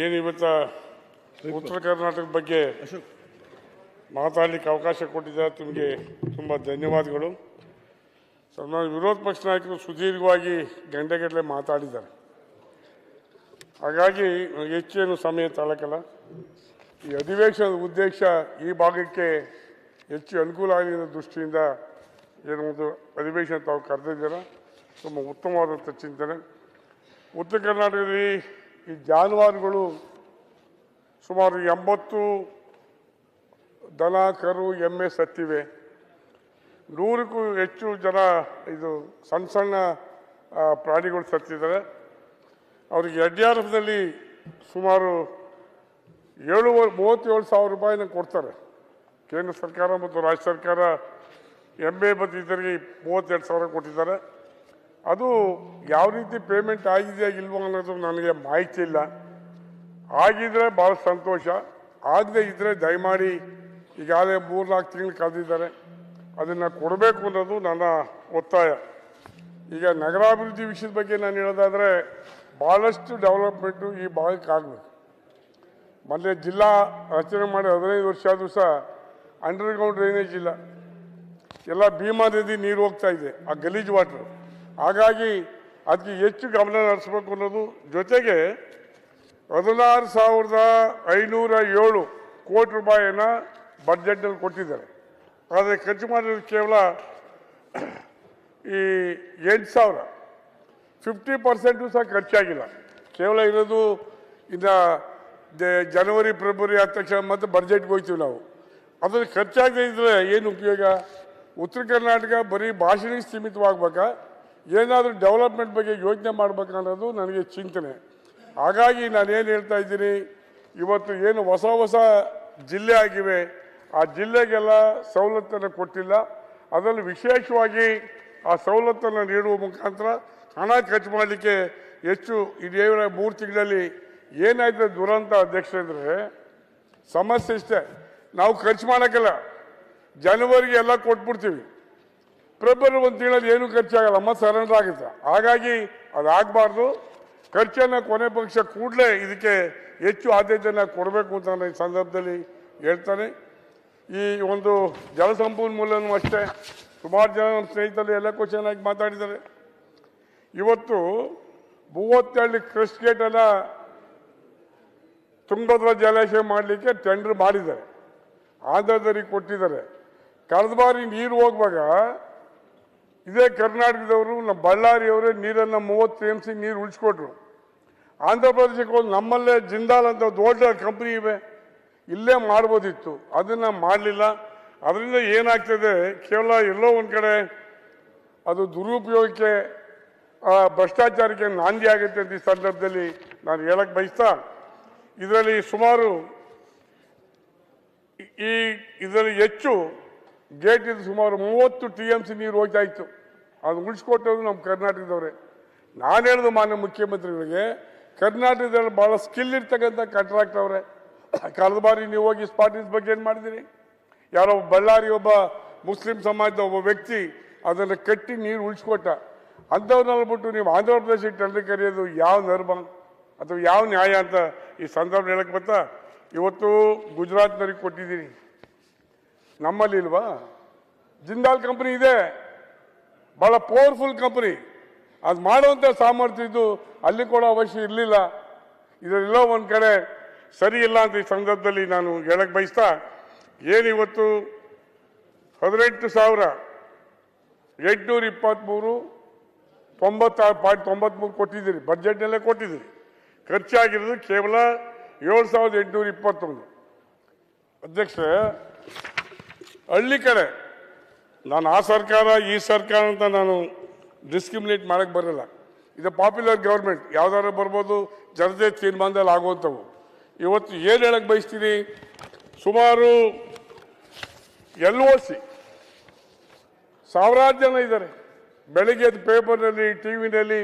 ಏನು ಇವತ್ತು ಉತ್ತರ ಕರ್ನಾಟಕದ ಬಗ್ಗೆ ಮಾತಾಡಲಿಕ್ಕೆ ಅವಕಾಶ ಕೊಟ್ಟಿದ್ದ ನಿಮಗೆ ತುಂಬ ಧನ್ಯವಾದಗಳು. ಸನ್ಮಾನ್ಯ ವಿರೋಧ ಪಕ್ಷ ನಾಯಕರು ಸುದೀರ್ಘವಾಗಿ ಗಂಟೆಗಟ್ಟಲೆ ಮಾತಾಡಿದ್ದಾರೆ. ಹಾಗಾಗಿ ಹೆಚ್ಚೇನು ಸಮಯ ತಾಳಕಲ್ಲ. ಈ ಅಧಿವೇಶನದ ಉದ್ದೇಶ ಈ ಭಾಗಕ್ಕೆ ಹೆಚ್ಚು ಅನುಕೂಲ ಆಗಲಿ ಅನ್ನೋ ದೃಷ್ಟಿಯಿಂದ ಏನು ಒಂದು ಅಧಿವೇಶನ ತಾವು ಕರೆದಿದ್ದೀರ? ತುಂಬ ಉತ್ತಮವಾದಂಥ ಚಿಂತನೆ. ಉತ್ತರ ಕರ್ನಾಟಕದಲ್ಲಿ ಈ ಜಾನುವಾರುಗಳು ಸುಮಾರು ಎಂಬತ್ತು ದನ ಕರು ಎಮ್ಮೆ ಸತ್ತಿವೆ. ನೂರಕ್ಕೂ ಹೆಚ್ಚು ಜನ ಇದು ಸಣ್ಣ ಸಣ್ಣ ಪ್ರಾಣಿಗಳು ಸತ್ತಿದ್ದಾರೆ. ಅವರಿಗೆ ಎನ್ ಸುಮಾರು ಏಳು, ಮೂವತ್ತೇಳು ಸಾವಿರ ರೂಪಾಯಿನ ಕೊಡ್ತಾರೆ. ಕೇಂದ್ರ ಸರ್ಕಾರ ಮತ್ತು ರಾಜ್ಯ ಸರ್ಕಾರ ಎಮ್ಮೆ ಮತ್ತು ಇದರಿಗೆ ಮೂವತ್ತೆರಡು ಸಾವಿರ ಕೊಟ್ಟಿದ್ದಾರೆ. ಅದು ಯಾವ ರೀತಿ ಪೇಮೆಂಟ್ ಆಗಿದೆಯಾ ಇಲ್ವೋ ಅನ್ನೋದು ನನಗೆ ಮಾಹಿತಿ ಇಲ್ಲ. ಆಗಿದ್ರೆ ಭಾಳ ಸಂತೋಷ, ಆಗದೆ ಇದ್ದರೆ ದಯಮಾಡಿ ಈಗಾಗಲೇ ಮೂರ್ನಾಲ್ಕು ತಿಂಗಳು ಕಳೆದಿದ್ದಾರೆ. ಅದನ್ನು ಕೊಡಬೇಕು ಅನ್ನೋದು ನನ್ನ ಒತ್ತಾಯ. ಈಗ ನಗರಾಭಿವೃದ್ಧಿ ವಿಷಯದ ಬಗ್ಗೆ ನಾನು ಹೇಳೋದಾದರೆ ಭಾಳಷ್ಟು ಡೆವಲಪ್ಮೆಂಟು ಈ ಭಾಗಕ್ಕೆ ಆಗಬೇಕು. ಮೊನ್ನೆ ಜಿಲ್ಲಾ ರಚನೆ ಮಾಡಿ ಹದಿನೈದು ವರ್ಷ ಆದರೂ ಸಹ ಅಂಡರ್ಗ್ರೌಂಡ್ ಡ್ರೈನೇಜ್ ಇಲ್ಲ. ಎಲ್ಲ ಭೀಮಾ ನದಿ ನೀರು ಹೋಗ್ತಾ ಇದೆ, ಆ ಗಲೀಜ್ ವಾಟ್ರ್ ಹಾಗಾಗಿ ಅದಕ್ಕೆ ಹೆಚ್ಚು ಗಮನ ಹರಿಸ್ಬೇಕು ಅನ್ನೋದು ಜೊತೆಗೆ ಹದಿನಾರು ಸಾವಿರದ ಐನೂರ ಏಳು ಕೋಟಿ ರೂಪಾಯಿನ ಬಡ್ಜೆಟ್ನಲ್ಲಿ ಕೊಟ್ಟಿದ್ದಾರೆ. ಆದರೆ ಖರ್ಚು ಮಾಡಿರೋದು ಕೇವಲ ಈ ಎಂಟು ಸಾವಿರ. ಫಿಫ್ಟಿ ಪರ್ಸೆಂಟು ಸಹ ಖರ್ಚಾಗಿಲ್ಲ. ಕೇವಲ ಇರೋದು ಇನ್ನು ಜನವರಿ, ಫೆಬ್ರವರಿ ಆದ ತಕ್ಷಣ ಮತ್ತು ಬಡ್ಜೆಟ್ಗೆ ಹೋಗ್ತೀವಿ ನಾವು. ಅದ್ರಲ್ಲಿ ಖರ್ಚಾಗದೇ ಇದ್ರೆ ಏನು ಉಪಯೋಗ? ಉತ್ತರ ಕರ್ನಾಟಕ ಬರೀ ಭಾಷಣಕ್ಕೆ ಸೀಮಿತವಾಗ್ಬೇಕಾ? ಏನಾದರೂ ಡೆವಲಪ್ಮೆಂಟ್ ಬಗ್ಗೆ ಯೋಚನೆ ಮಾಡಬೇಕನ್ನೋದು ನನಗೆ ಚಿಂತನೆ. ಹಾಗಾಗಿ ನಾನೇನು ಹೇಳ್ತಾ ಇದ್ದೀನಿ, ಇವತ್ತು ಏನು ಹೊಸ ಹೊಸ ಜಿಲ್ಲೆ ಆಗಿವೆ, ಆ ಜಿಲ್ಲೆಗೆಲ್ಲ ಸವಲತ್ತನ್ನು ಕೊಟ್ಟಿಲ್ಲ. ಅದರಲ್ಲಿ ವಿಶೇಷವಾಗಿ ಆ ಸವಲತ್ತನ್ನು ನೀಡುವ ಮುಖಾಂತರ ಹಣ ಖರ್ಚು ಮಾಡಲಿಕ್ಕೆ ಹೆಚ್ಚು ಇದೇವರ ಮೂರು ತಿಂಗಳಲ್ಲಿ ಏನಾಯ್ತು ದುರಂತ ಅಧ್ಯಕ್ಷ ಅಂದರೆ ಸಮಸ್ಯೆ ಇಷ್ಟೇ. ನಾವು ಖರ್ಚು ಮಾಡೋಕ್ಕಲ್ಲ ಜನವರಿಗೆ ಎಲ್ಲ ಕೊಟ್ಬಿಡ್ತೀವಿ. ಫೆಬ್ರವರಿ ಒಂದು ತಿಂಗಳಲ್ಲಿ ಏನೂ ಖರ್ಚಾಗಲ್ಲ ಮತ್ತೆ ಸರೆಂಡರ್ ಆಗುತ್ತೆ ಹಾಗಾಗಿ ಅದಾಗಬಾರ್ದು. ಖರ್ಚನ್ನು ಕೊನೆ ಪಕ್ಷ ಕೂಡಲೇ ಇದಕ್ಕೆ ಹೆಚ್ಚು ಆದ್ಯತೆಯನ್ನು ಕೊಡಬೇಕು ಅಂತ ನಾನು ಈ ಸಂದರ್ಭದಲ್ಲಿ ಹೇಳ್ತಾನೆ. ಈ ಒಂದು ಜಲಸಂಪನ್ಮೂಲನೂ ಅಷ್ಟೇ. ಸುಮಾರು ಜನ ನಮ್ಮ ಸ್ನೇಹಿತರು ಕ್ವಶನ್ ಆಗಿ ಮಾತಾಡಿದ್ದಾರೆ. ಇವತ್ತು ಮೂವತ್ತೇಳು ಕ್ರಸ್ಟ್ ಗೇಟನ್ನು ತುಂಗಭದ್ರಾ ಜಲಾಶಯ ಮಾಡಲಿಕ್ಕೆ ಟೆಂಡರ್ ಮಾಡಿದ್ದಾರೆ. ಆಂಧ್ರದವರಿಗೆ ಕೊಟ್ಟಿದ್ದಾರೆ. ಕಳೆದ ಬಾರಿ ನೀರು ಹೋಗುವಾಗ ಇದೇ ಕರ್ನಾಟಕದವರು, ನಮ್ಮ ಬಳ್ಳಾರಿಯವರೇ ನೀರನ್ನು ಮೂವತ್ತು ಎಂ ಸಿ ನೀರು ಉಳಿಸ್ಕೊಟ್ರು. ಆಂಧ್ರ ಪ್ರದೇಶಕ್ಕೆ ಹೋಗಿ ನಮ್ಮಲ್ಲೇ ಜಿಂದಾಲ್ ಅಂತ ದೊಡ್ಡ ಕಂಪ್ನಿ ಇವೆ. ಇಲ್ಲೇ ಮಾಡ್ಬೋದಿತ್ತು. ಅದನ್ನು ಮಾಡಲಿಲ್ಲ. ಅದರಿಂದ ಏನಾಗ್ತದೆ, ಕೇವಲ ಎಲ್ಲೋ ಒಂದು ಕಡೆ ಅದು ದುರುಪಯೋಗಕ್ಕೆ ಭ್ರಷ್ಟಾಚಾರಕ್ಕೆ ನಾಂದಿ ಆಗುತ್ತೆ ಅಂತ ಈ ಸಂದರ್ಭದಲ್ಲಿ ನಾನು ಹೇಳಕ್ಕೆ ಬಯಸ್ತಾ, ಇದರಲ್ಲಿ ಸುಮಾರು ಈ, ಇದರಲ್ಲಿ ಹೆಚ್ಚು ಗೇಟ್ ಇದು ಸುಮಾರು ಮೂವತ್ತು ಟಿ ಎಂ ಸಿ ನೀರು ಹೋಗ್ತಾ ಇತ್ತು. ಅದು ಉಳಿಸ್ಕೊಟ್ಟದು ನಮ್ಮ ಕರ್ನಾಟಕದವರೇ. ನಾನು ಹೇಳಿದ ಮಾನ್ಯ ಮುಖ್ಯಮಂತ್ರಿಗಳಿಗೆ, ಕರ್ನಾಟಕದಲ್ಲಿ ಭಾಳ ಸ್ಕಿಲ್ ಇರ್ತಕ್ಕಂಥ ಕಾಂಟ್ರಾಕ್ಟ್ ಅವರೇ. ಕಳೆದ ಬಾರಿ ನೀವು ಹೋಗಿ ಸ್ಪಾಟಿಸ್ ಬಗ್ಗೆ ಏನು ಮಾಡಿದ್ದೀರಿ ಯಾರೋ ಬಳ್ಳಾರಿ ಒಬ್ಬ ಮುಸ್ಲಿಂ ಸಮಾಜದ ಒಬ್ಬ ವ್ಯಕ್ತಿ ಅದನ್ನು ಕಟ್ಟಿ ನೀರು ಉಳಿಸ್ಕೊಟ್ಟ. ಅಂಥವ್ರನ್ನೆಲ್ಲ ಬಿಟ್ಟು ನೀವು ಆಂಧ್ರ ಪ್ರದೇಶಕ್ಕೆ ಟೆಂಡರ್ ಕರೆಯೋದು ಯಾವ ನರ್ಮ ಅಥವಾ ಯಾವ ನ್ಯಾಯ ಅಂತ ಈ ಸಂದರ್ಭ ಹೇಳಕ್ಕೆ ಬರ್ತಾ ಇವತ್ತು ಗುಜರಾತ್ನವ್ರಿಗೆ ಕೊಟ್ಟಿದ್ದೀನಿ ನಮ್ಮಲ್ಲಿ ಇಲ್ವಾ? ಜಿಂದಾಲ್ ಕಂಪನಿ ಇದೆ. ಬಹಳ ಪವರ್ಫುಲ್ ಕಂಪನಿ. ಅದು ಮಾಡುವಂಥ ಸಾಮರ್ಥ್ಯ ಇದ್ದು ಅಲ್ಲಿ ಕೂಡ ಅವಶ್ಯ ಇರಲಿಲ್ಲ. ಇದರೆಲ್ಲ ಒಂದು ಕಡೆ ಸರಿ ಇಲ್ಲ ಅಂತ ಈ ಸಂದರ್ಭದಲ್ಲಿ ನಾನು ಹೇಳಕ್ಕೆ ಬಯಸ್ತಾ ಏನಿವತ್ತು ಹದಿನೆಂಟು ಸಾವಿರ, ಎಂಟುನೂರ ಇಪ್ಪತ್ತ್ಮೂರು ತೊಂಬತ್ತಾರು ಪಾಯಿಂಟ್ ತೊಂಬತ್ತ್ಮೂರು ಕೊಟ್ಟಿದ್ದೀರಿ. ಬಜೆಟ್ನಲ್ಲೇ ಕೊಟ್ಟಿದ್ದೀರಿ. ಖರ್ಚಾಗಿರೋದು ಕೇವಲ ಏಳು ಸಾವಿರದ ಎಂಟುನೂರ ಇಪ್ಪತ್ತೊಂದು. ಅಧ್ಯಕ್ಷ ಹಳ್ಳಿ ಕಡೆ. ನಾನು ಆ ಸರ್ಕಾರ, ಈ ಸರ್ಕಾರ ಅಂತ ನಾನು ಡಿಸ್ಕ್ರಿಮಿನೇಟ್ ಮಾಡೋಕ್ಕೆ ಬರಲ್ಲ. ಇದು ಪಾಪ್ಯುಲರ್ ಗೌರ್ಮೆಂಟ್ ಯಾವ್ದಾದ್ರು ಬರ್ಬೋದು, ಜನತೆ ತೀರ್ಮಾನದಲ್ಲಿ ಆಗುವಂಥವು. ಇವತ್ತು ಏನು ಹೇಳಕ್ಕೆ ಬಯಸ್ತೀನಿ ಸುಮಾರು ಎಲ್ ಒ ಸಿ ಸಾವಿರಾರು ಜನ ಇದ್ದಾರೆ. ಬೆಳಿಗ್ಗೆ ಪೇಪರ್ನಲ್ಲಿ, ಟಿ ವಿನಲ್ಲಿ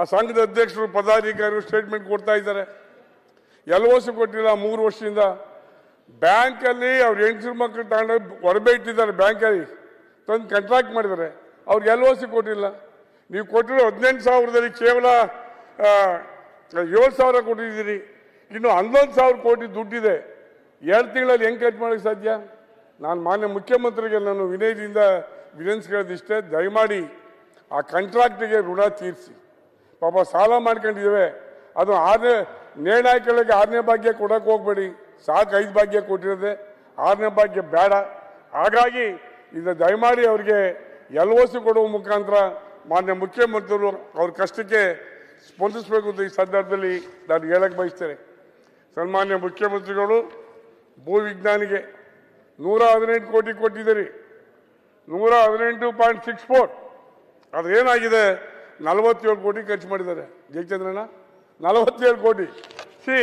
ಆ ಸಂಘದ ಅಧ್ಯಕ್ಷರು, ಪದಾಧಿಕಾರಿಗಳು ಸ್ಟೇಟ್ಮೆಂಟ್ ಕೊಡ್ತಾ ಇದ್ದಾರೆ. ಎಲ್ ಒ ಸಿ ಕೊಟ್ಟಿಲ್ಲ ಮೂರು ವರ್ಷದಿಂದ. ಬ್ಯಾಂಕಲ್ಲಿ ಅವ್ರ ಹೆಂಗಸ್ರ ಮಕ್ಕಳು ತಗೊಂಡು ಹೊರಬೆ ಇಟ್ಟಿದ್ದಾರೆ ಬ್ಯಾಂಕಲ್ಲಿ, ತಂದು ಕಂಟ್ರಾಕ್ಟ್ ಮಾಡಿದ್ದಾರೆ. ಅವ್ರಿಗೆ ಎಲ್ ಒ ಸಿ ಕೊಟ್ಟಿಲ್ಲ. ನೀವು ಕೊಟ್ಟಿರೋ ಹದಿನೆಂಟು ಸಾವಿರದಲ್ಲಿ ಕೇವಲ ಏಳು ಸಾವಿರ ಕೊಟ್ಟಿದ್ದೀರಿ. ಇನ್ನು ಹನ್ನೊಂದು ಸಾವಿರ ಕೋಟಿ ದುಡ್ಡಿದೆ. ಎರಡು ತಿಂಗಳಲ್ಲಿ ಹೆಂಗೆ ಕಟ್ ಮಾಡೋಕ್ಕೆ ಸಾಧ್ಯ? ನಾನು ಮಾನ್ಯ ಮುಖ್ಯಮಂತ್ರಿಗೆ ನಾನು ವಿನಯದಿಂದ ವಿನಂತಿಸ್ಕೊಳ್ಳೋದಿಷ್ಟೇ ದಯಮಾಡಿ ಆ ಕಂಟ್ರಾಕ್ಟಿಗೆ ಋಣ ತೀರಿಸಿ. ಪಾಪ ಸಾಲ ಮಾಡ್ಕೊಂಡಿದ್ದೇವೆ. ಅದು ಆರನೇ ನೇಣಾಯ್ಕೊಳ್ಳೋಕೆ ಆರನೇ ಭಾಗ್ಯ ಕೊಡೋಕೆ ಹೋಗ್ಬೇಡಿ. ಸಾಕು ಐದು ಭಾಗ್ಯ ಕೊಟ್ಟಿರೋದೆ, ಆರನೇ ಭಾಗ್ಯ ಬೇಡ. ಹಾಗಾಗಿ ಇದು ದಯಮಾಡಿ ಅವರಿಗೆ ಎಲ್ ಒ ಕೊಡುವ ಮುಖಾಂತರ ಮಾನ್ಯ ಮುಖ್ಯಮಂತ್ರಿಗಳು ಅವ್ರ ಕಷ್ಟಕ್ಕೆ ಸ್ಪಂದಿಸಬೇಕು ಅಂತ ಈ ಸಂದರ್ಭದಲ್ಲಿ ನಾನು ಹೇಳಕ್ಕೆ ಬಯಸ್ತೇನೆ. ಸನ್ಮಾನ್ಯ ಮುಖ್ಯಮಂತ್ರಿಗಳು, ಭೂ ವಿಜ್ಞಾನಿಗೆ ನೂರ ಹದಿನೆಂಟು ಕೋಟಿ ಕೊಟ್ಟಿದ್ದೀರಿ. ನೂರ ಹದಿನೆಂಟು ಪಾಯಿಂಟ್ ಸಿಕ್ಸ್ ಫೋರ್. ಅದೇನಾಗಿದೆ ನಲವತ್ತೇಳು ಕೋಟಿ ಖರ್ಚು ಮಾಡಿದ್ದಾರೆ. ಜಯಚಂದ್ರಣ್ಣ, ನಲವತ್ತೇಳು ಕೋಟಿ. ಸಿ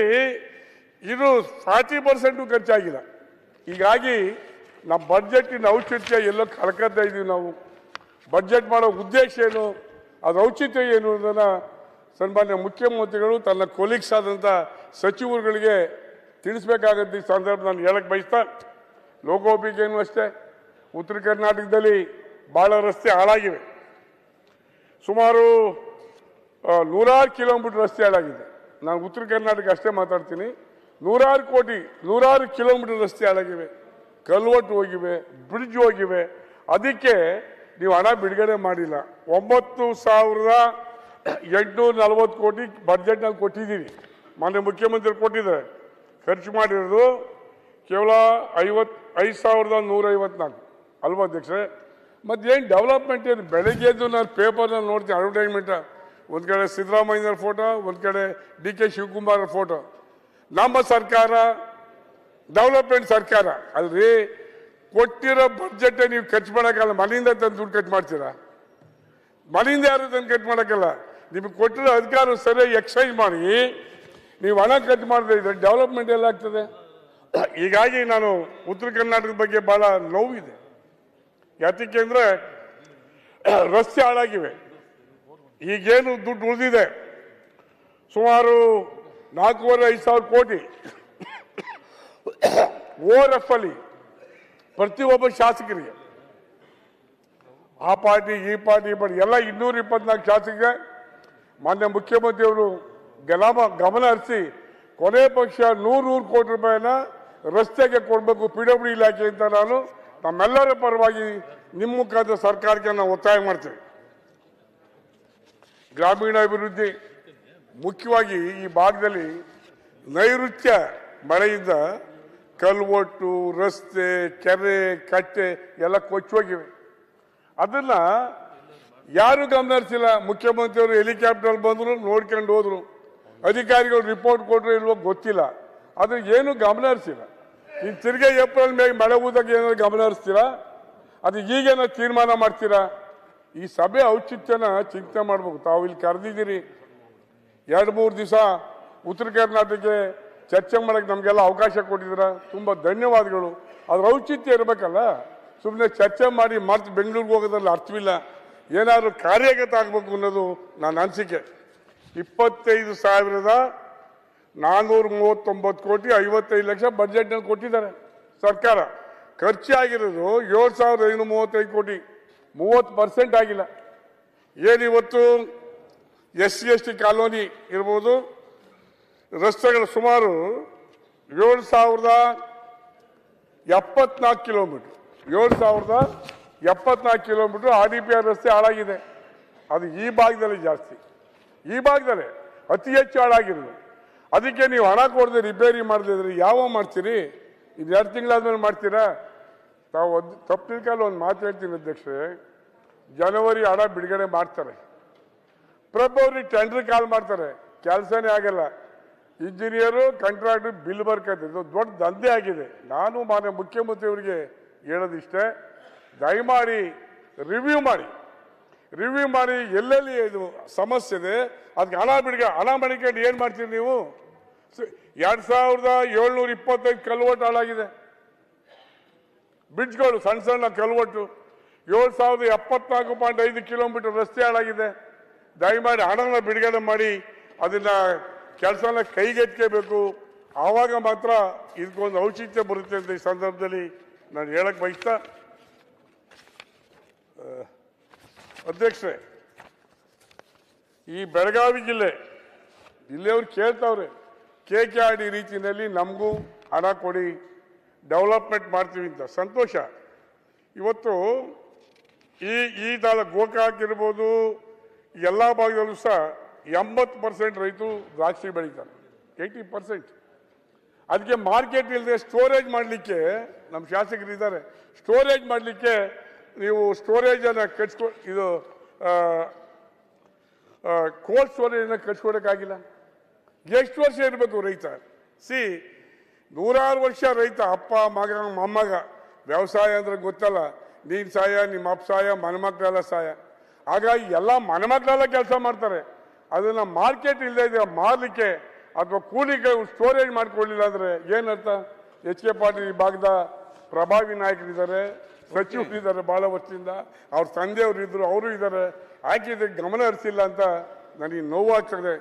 ಇದು ಫಾರ್ಟಿ ಪರ್ಸೆಂಟು ಖರ್ಚಾಗಿಲ್ಲ ಹೀಗಾಗಿ ನಮ್ಮ ಬಡ್ಜೆಟಿನ ಔಚಿತ್ಯ ಎಲ್ಲೋ ಕಳ್ಕೊತಾ ಇದ್ದೀವಿ ನಾವು. ಬಡ್ಜೆಟ್ ಮಾಡೋ ಉದ್ದೇಶ ಏನು, ಅದು ಔಚಿತ್ಯ ಏನು ಅನ್ನೋದನ್ನು ಸನ್ಮಾನ್ಯ ಮುಖ್ಯಮಂತ್ರಿಗಳು, ತನ್ನ ಕೊಲೀಗ್ಸ್ ಆದಂಥ ಸಚಿವರುಗಳಿಗೆ ತಿಳಿಸ್ಬೇಕಾಗತ್ತೆ ಈ ಸಂದರ್ಭ ನಾನು ಹೇಳಕ್ಕೆ ಬಯಸ್ತಾ ಲೋಕೋಪಯೋಗಿಗೂ ಅಷ್ಟೇ, ಉತ್ತರ ಕರ್ನಾಟಕದಲ್ಲಿ ಭಾಳ ರಸ್ತೆ ಹಾಳಾಗಿವೆ. ಸುಮಾರು ನೂರಾರು ಕಿಲೋಮೀಟರ್ ರಸ್ತೆ ಹಾಳಾಗಿದೆ. ನಾನು ಉತ್ತರ ಕರ್ನಾಟಕ ಅಷ್ಟೇ ಮಾತಾಡ್ತೀನಿ. ನೂರಾರು ಕೋಟಿ, ನೂರಾರು ಕಿಲೋಮೀಟರ್ ರಸ್ತೆ ಹಾಳಾಗಿವೆ ಕಲ್ವಟ್ಟು ಹೋಗಿವೆ, ಬ್ರಿಡ್ಜ್ ಹೋಗಿವೆ. ಅದಕ್ಕೆ ನೀವು ಹಣ ಬಿಡುಗಡೆ ಮಾಡಿಲ್ಲ. ಒಂಬತ್ತು ಸಾವಿರದ ಎಂಟುನೂರ ನಲವತ್ತು ಕೋಟಿ ಬಜೆಟ್ನಲ್ಲಿ ಕೊಟ್ಟಿದ್ದೀವಿ. ಮಾನ್ಯ ಮುಖ್ಯಮಂತ್ರಿ ಕೊಟ್ಟಿದ್ದಾರೆ. ಖರ್ಚು ಮಾಡಿರೋದು ಕೇವಲ ಐವತ್, ಐದು ಸಾವಿರದ ನೂರ ಐವತ್ನಾಲ್ಕು. ಅಲ್ವಾ ಅಧ್ಯಕ್ಷರೇ? ಮತ್ತೇನು ಡೆವಲಪ್ಮೆಂಟ್ ಏನು? ಬೆಳಗ್ಗೆ ಎದ್ದು ನಾನು ಪೇಪರ್ನಲ್ಲಿ ನೋಡ್ತೀನಿ ಅಡ್ವರ್ಟೈಸ್ಮೆಂಟ ಒಂದು ಕಡೆ ಸಿದ್ದರಾಮಯ್ಯನವ್ರ ಫೋಟೋ ಒಂದು ಕಡೆ ಡಿ ಕೆ ಶಿವಕುಮಾರ್ ಫೋಟೋ ನಮ್ಮ ಸರ್ಕಾರ ಡೆವಲಪ್ಮೆಂಟ್ ಸರ್ಕಾರ, ಅಲ್ರಿ? ಕೊಟ್ಟಿರೋ ಬಡ್ಜೆಟ್ ನೀವು ಖರ್ಚು ಮಾಡೋಕ್ಕಲ್ಲ ಮನೆಯಿಂದ ತಂದು ದುಡ್ಡು ಖರ್ಚು ಮಾಡ್ತೀರಾ? ಮನೆಯಿಂದ ಯಾರು ತಂದು ಖರ್ಚು ಮಾಡೋಕ್ಕಲ್ಲ ನಿಮಗೆ ಕೊಟ್ಟಿರೋ ಅಧಿಕಾರ ಸರಿಯಾಗಿ ಎಕ್ಸೈಸ್ ಮಾಡಿ, ನೀವು ಹಣ ಖರ್ಚು ಮಾಡದೇ ಇದ್ರೆ ಡೆವಲಪ್ಮೆಂಟ್ ಎಲ್ಲ ಆಗ್ತದೆ ಹೀಗಾಗಿ ನಾನು ಉತ್ತರ ಕರ್ನಾಟಕದ ಬಗ್ಗೆ ಬಹಳ ನೋವಿದೆ. ಯಾತಕ್ಕೆ ಅಂದ್ರೆ, ರಸ್ತೆ ಹಾಳಾಗಿವೆ. ಈಗೇನು ದುಡ್ಡು ಉಳಿದಿದೆ? ಸುಮಾರು ನಾಲ್ಕೂವರೆ ಐದು ಸಾವಿರ ಕೋಟಿ ಓರ್ ಎಫ್ ಅಲ್ಲಿ ಪ್ರತಿಯೊಬ್ಬ ಶಾಸಕರಿಗೆ. ಆ ಪಾರ್ಟಿ, ಈ ಪಾರ್ಟಿ, ಈ ಎಲ್ಲ ಇನ್ನೂರ ಇಪ್ಪತ್ನಾಲ್ಕು ಶಾಸಕರಿಗೆ ಮಾನ್ಯ ಮುಖ್ಯಮಂತ್ರಿಯವರು ಗಲಾಮ ಗಮನ ಹರಿಸಿ ಕೊನೆ ಪಕ್ಷ ನೂರು ನೂರು ಕೋಟಿ ರೂಪಾಯಿನ ರಸ್ತೆಗೆ ಕೊಡಬೇಕು, ಪಿ ಡಬ್ಲ್ಯೂ ಇಲಾಖೆ ಅಂತ ನಾನು ನಮ್ಮೆಲ್ಲರ ಪರವಾಗಿ ನಿಮ್ಮ ಮುಖಾಂತರ ಸರ್ಕಾರಕ್ಕೆ ನಾವು ಒತ್ತಾಯ ಮಾಡ್ತೇವೆ. ಗ್ರಾಮೀಣಾಭಿವೃದ್ಧಿ ಮುಖ್ಯವಾಗಿ ಈ ಭಾಗದಲ್ಲಿ ನೈಋತ್ಯ ಮಳೆಯಿಂದ ಕಲ್ವೊಟ್ಟು, ರಸ್ತೆ, ಕೆರೆ, ಕಟ್ಟೆ ಎಲ್ಲ ಕೊಚ್ಚೋಗಿವೆ ಅದನ್ನ ಯಾರು ಗಮನ ಹರಿಸಿಲ್ಲ ಮುಖ್ಯಮಂತ್ರಿಯವರು ಹೆಲಿಕಾಪ್ಟರ್ ಬಂದ್ರು, ನೋಡ್ಕೊಂಡು ಹೋದ್ರು. ಅಧಿಕಾರಿಗಳು ರಿಪೋರ್ಟ್ ಕೊಟ್ಟರು ಇಲ್ವೋ ಗೊತ್ತಿಲ್ಲ. ಅದು ಏನು ಗಮನ ಹರಿಸಿಲ್ಲ ಇನ್ನು ತಿರ್ಗಿ ಏಪ್ರಿಲ್ ಮೇಲೆ ಮಳೆ ಹೋದಾಗ ಏನಾದ್ರು ಗಮನ ಹರಿಸ್ತೀರಾ ಅದು ಈಗೇನೋ ತೀರ್ಮಾನ ಮಾಡ್ತೀರಾ? ಈ ಸಭೆ ಔಚಿತ್ಯನ ಚಿಂತೆ ಮಾಡ್ಬೇಕು. ತಾವು ಇಲ್ಲಿ ಕರೆದಿದ್ದೀರಿ. ಎರಡು ಮೂರು ದಿವಸ ಉತ್ತರ ಕರ್ನಾಟಕಕ್ಕೆ ಚರ್ಚೆ ಮಾಡೋಕ್ಕೆ ನಮಗೆಲ್ಲ ಅವಕಾಶ ಕೊಟ್ಟಿದ್ದೀರ? ತುಂಬ ಧನ್ಯವಾದಗಳು. ಅದ್ರ ಔಚಿತ್ಯ ಇರಬೇಕಲ್ಲ? ಸುಮ್ಮನೆ ಚರ್ಚೆ ಮಾಡಿ ಮರ್ತು ಬೆಂಗಳೂರಿಗೆ ಹೋಗೋದ್ರಲ್ಲಿ ಅರ್ಥವಿಲ್ಲ. ಏನಾದರೂ ಕಾರ್ಯಗತ ಆಗಬೇಕು ಅನ್ನೋದು ನನ್ನ ಅನಿಸಿಕೆ. ಇಪ್ಪತ್ತೈದು ಸಾವಿರದ ನಾನ್ನೂರ ಮೂವತ್ತೊಂಬತ್ತು ಕೋಟಿ ಐವತ್ತೈದು ಲಕ್ಷ ಬಜೆಟ್ನಲ್ಲಿ ಕೊಟ್ಟಿದ್ದಾರೆ ಸರ್ಕಾರ. ಖರ್ಚಾಗಿರೋದು ಏಳು ಸಾವಿರದ ಐನೂರ ಮೂವತ್ತೈದು ಕೋಟಿ. ಮೂವತ್ತು ಪರ್ಸೆಂಟ್ ಆಗಿಲ್ಲ. ಏನಿವತ್ತು S C S T colony ಇರ್ಬೋದು, ರಸ್ತೆಗಳು ಸುಮಾರು ಏಳು ಸಾವಿರದ ಎಪ್ಪತ್ನಾಲ್ಕು ಕಿಲೋಮೀಟ್ರ್. ಏಳು ಸಾವಿರದ ಎಪ್ಪತ್ನಾಲ್ಕು kilometre R D P R ರಸ್ತೆ ಹಾಳಾಗಿದೆ. ಅದು ಈ ಭಾಗದಲ್ಲಿ ಜಾಸ್ತಿ. ಈ ಭಾಗದಲ್ಲಿ ಅತಿ ಹೆಚ್ಚು ಹಾಳಾಗಿರೋದು. ಅದಕ್ಕೆ ನೀವು ಹಣ ಕೊಡದೆ ರಿಪೇರಿ ಮಾಡದಿದ್ರೆ ಯಾವ ಮಾಡ್ತೀರಿ? ಇದು ಎರಡು ತಿಂಗಳಾದ್ಮೇಲೆ ಮಾಡ್ತೀರಾ? ತಾವು ಒಂದು ತಪ್ಪಿನ ಕಾಲ ಒಂದು ಮಾತು ಹೇಳ್ತೀನಿ ಅಧ್ಯಕ್ಷರೇ. ಜನವರಿ ಹಣ ಬಿಡುಗಡೆ ಮಾಡ್ತಾರೆ. ಫೆಬ್ರವರಿ ಟೆಂಡರ್ ಕಾಲ್ ಮಾಡ್ತಾರೆ. ಕೆಲಸನೇ ಆಗಲ್ಲ. ಇಂಜಿನಿಯರು ಕಾಂಟ್ರಾಕ್ಟರ್ ಬಿಲ್ ಬರ್ಕೈತೆ. ಇದು ದೊಡ್ಡ ದಂಧೆ ಆಗಿದೆ. ನಾನು ಮಾನ್ಯ ಮುಖ್ಯಮಂತ್ರಿಯವರಿಗೆ ಹೇಳೋದಿಷ್ಟೇ, ದಯಮಾಡಿ ರಿವ್ಯೂ ಮಾಡಿ. ರಿವ್ಯೂ ಮಾಡಿ ಎಲ್ಲೆಲ್ಲಿ ಇದು ಸಮಸ್ಯೆ ಇದೆ ಅದಕ್ಕೆ ಹಣ ಬಿಡುಗ ಹಣ ಮಡಿಕೊಂಡು ಏನು ಮಾಡ್ತೀರಿ ನೀವು? ಎರಡು ಸಾವಿರದ ಏಳ್ನೂರ ಇಪ್ಪತ್ತೈದು ಕಲ್ವಟ್ಟು ಹಾಳಾಗಿದೆ. ಬ್ರಿಡ್ಜ್ಗಳು ಸಣ್ಣ ಸಣ್ಣ ಕಲ್ವಟ್ಟು ಏಳು ಸಾವಿರದ ಎಪ್ಪತ್ನಾಲ್ಕು ಪಾಯಿಂಟ್ ಐದು ಕಿಲೋಮೀಟರ್ ರಸ್ತೆ ಹಾಳಾಗಿದೆ. ದಯಮಾಡಿ ಹಣವನ್ನು ಬಿಡುಗಡೆ ಮಾಡಿ ಅದನ್ನ ಕೆಲಸನ ಕೈಗೆತ್ಕೋಬೇಕು ಆವಾಗ ಮಾತ್ರ ಇದಕ್ಕೊಂದು ಔಚಿತ್ಯ ಬರುತ್ತೆ ಅಂತ ಈ ಸಂದರ್ಭದಲ್ಲಿ ನಾನು ಹೇಳಕ್ ಬಯಸ್ತಾ ಅಧ್ಯಕ್ಷರೇ, ಈ ಬೆಳಗಾವಿ ಜಿಲ್ಲೆ ಇಲ್ಲಿಯವ್ರು ಕೇಳ್ತಾವ್ರೆ ಕೆ ಕೆ ಆರ್ ಡಿ ರೀತಿಯಲ್ಲಿ ನಮಗೂ ಹಣ ಕೊಡಿ, ಡೆವಲಪ್ಮೆಂಟ್ ಮಾಡ್ತೀವಿ ಅಂತ. ಸಂತೋಷ. ಇವತ್ತು ಈ ಈ ತಾಲ ಗೋಕಾಕ್ ಇರ್ಬೋದು ಎಲ್ಲ ಭಾಗದಲ್ಲೂ ಸಹ ಎಂಬತ್ತು ಪರ್ಸೆಂಟ್ ರೈತರು ದ್ರಾಕ್ಷಿ ಬೆಳೀತಾರೆ. ಏಯ್ಟಿ ಪರ್ಸೆಂಟ್ ಅದಕ್ಕೆ ಮಾರ್ಕೆಟ್ ಇಲ್ಲದೆ ಸ್ಟೋರೇಜ್ ಮಾಡಲಿಕ್ಕೆ ನಮ್ಮ ಶಾಸಕರು ಇದ್ದಾರೆ ಸ್ಟೋರೇಜ್ ಮಾಡಲಿಕ್ಕೆ ನೀವು ಸ್ಟೋರೇಜನ್ನು ಕಟ್ಸ್ಕೊ ಇದು ಕೋಲ್ಡ್ ಸ್ಟೋರೇಜನ್ನು ಕಟ್ಸ್ಕೊಡೋಕ್ಕಾಗಿಲ್ಲ ಎಷ್ಟು ವರ್ಷ ಇರಬೇಕು ರೈತ? ಸಿ, ನೂರಾರು ವರ್ಷ ರೈತ ಅಪ್ಪ, ಮಗ, ಮೊಮ್ಮಗ. ವ್ಯವಸಾಯ ಅಂದ್ರೆ ಗೊತ್ತಲ್ಲ. ನೀನ್ ಸಾಯ ನಿಮ್ಮ ಅಪ್ಪ ಸಾಯ, ಮನೆಮಕ್ಳೆಲ್ಲ ಸಾಯ. ಹಾಗಾಗಿ ಎಲ್ಲ ಮನೆಮದ್ದೆಲ್ಲ ಕೆಲಸ ಮಾಡ್ತಾರೆ. ಅದನ್ನ ಮಾರ್ಕೆಟ್ ಇಲ್ಲದೆ ಇದೆ ಮಾರಲಿಕ್ಕೆ ಅಥವಾ ಕೂಲಿಗೆ ಸ್ಟೋರೇಜ್ ಮಾಡಿಕೊಳ್ಳಿಲ್ಲ ಅಂದ್ರೆ ಏನರ್ಥ? ಎಚ್ ಕೆ ಪಾಟೀಲ್ ಈ ಭಾಗದ ಪ್ರಭಾವಿ ನಾಯಕರಿದ್ದಾರೆ ಸಚಿವರಿದ್ದಾರೆ ಭಾಳ ವರ್ಷದಿಂದ. ಅವ್ರ ತಂದೆಯವರು ಇದ್ದರು ಅವರು ಇದ್ದಾರೆ. ಹಾಕಿದ್ರೆ ಗಮನ ಹರಿಸಿಲ್ಲ ಅಂತ ನನಗೆ ನೋವಾಗ್ತದೆ.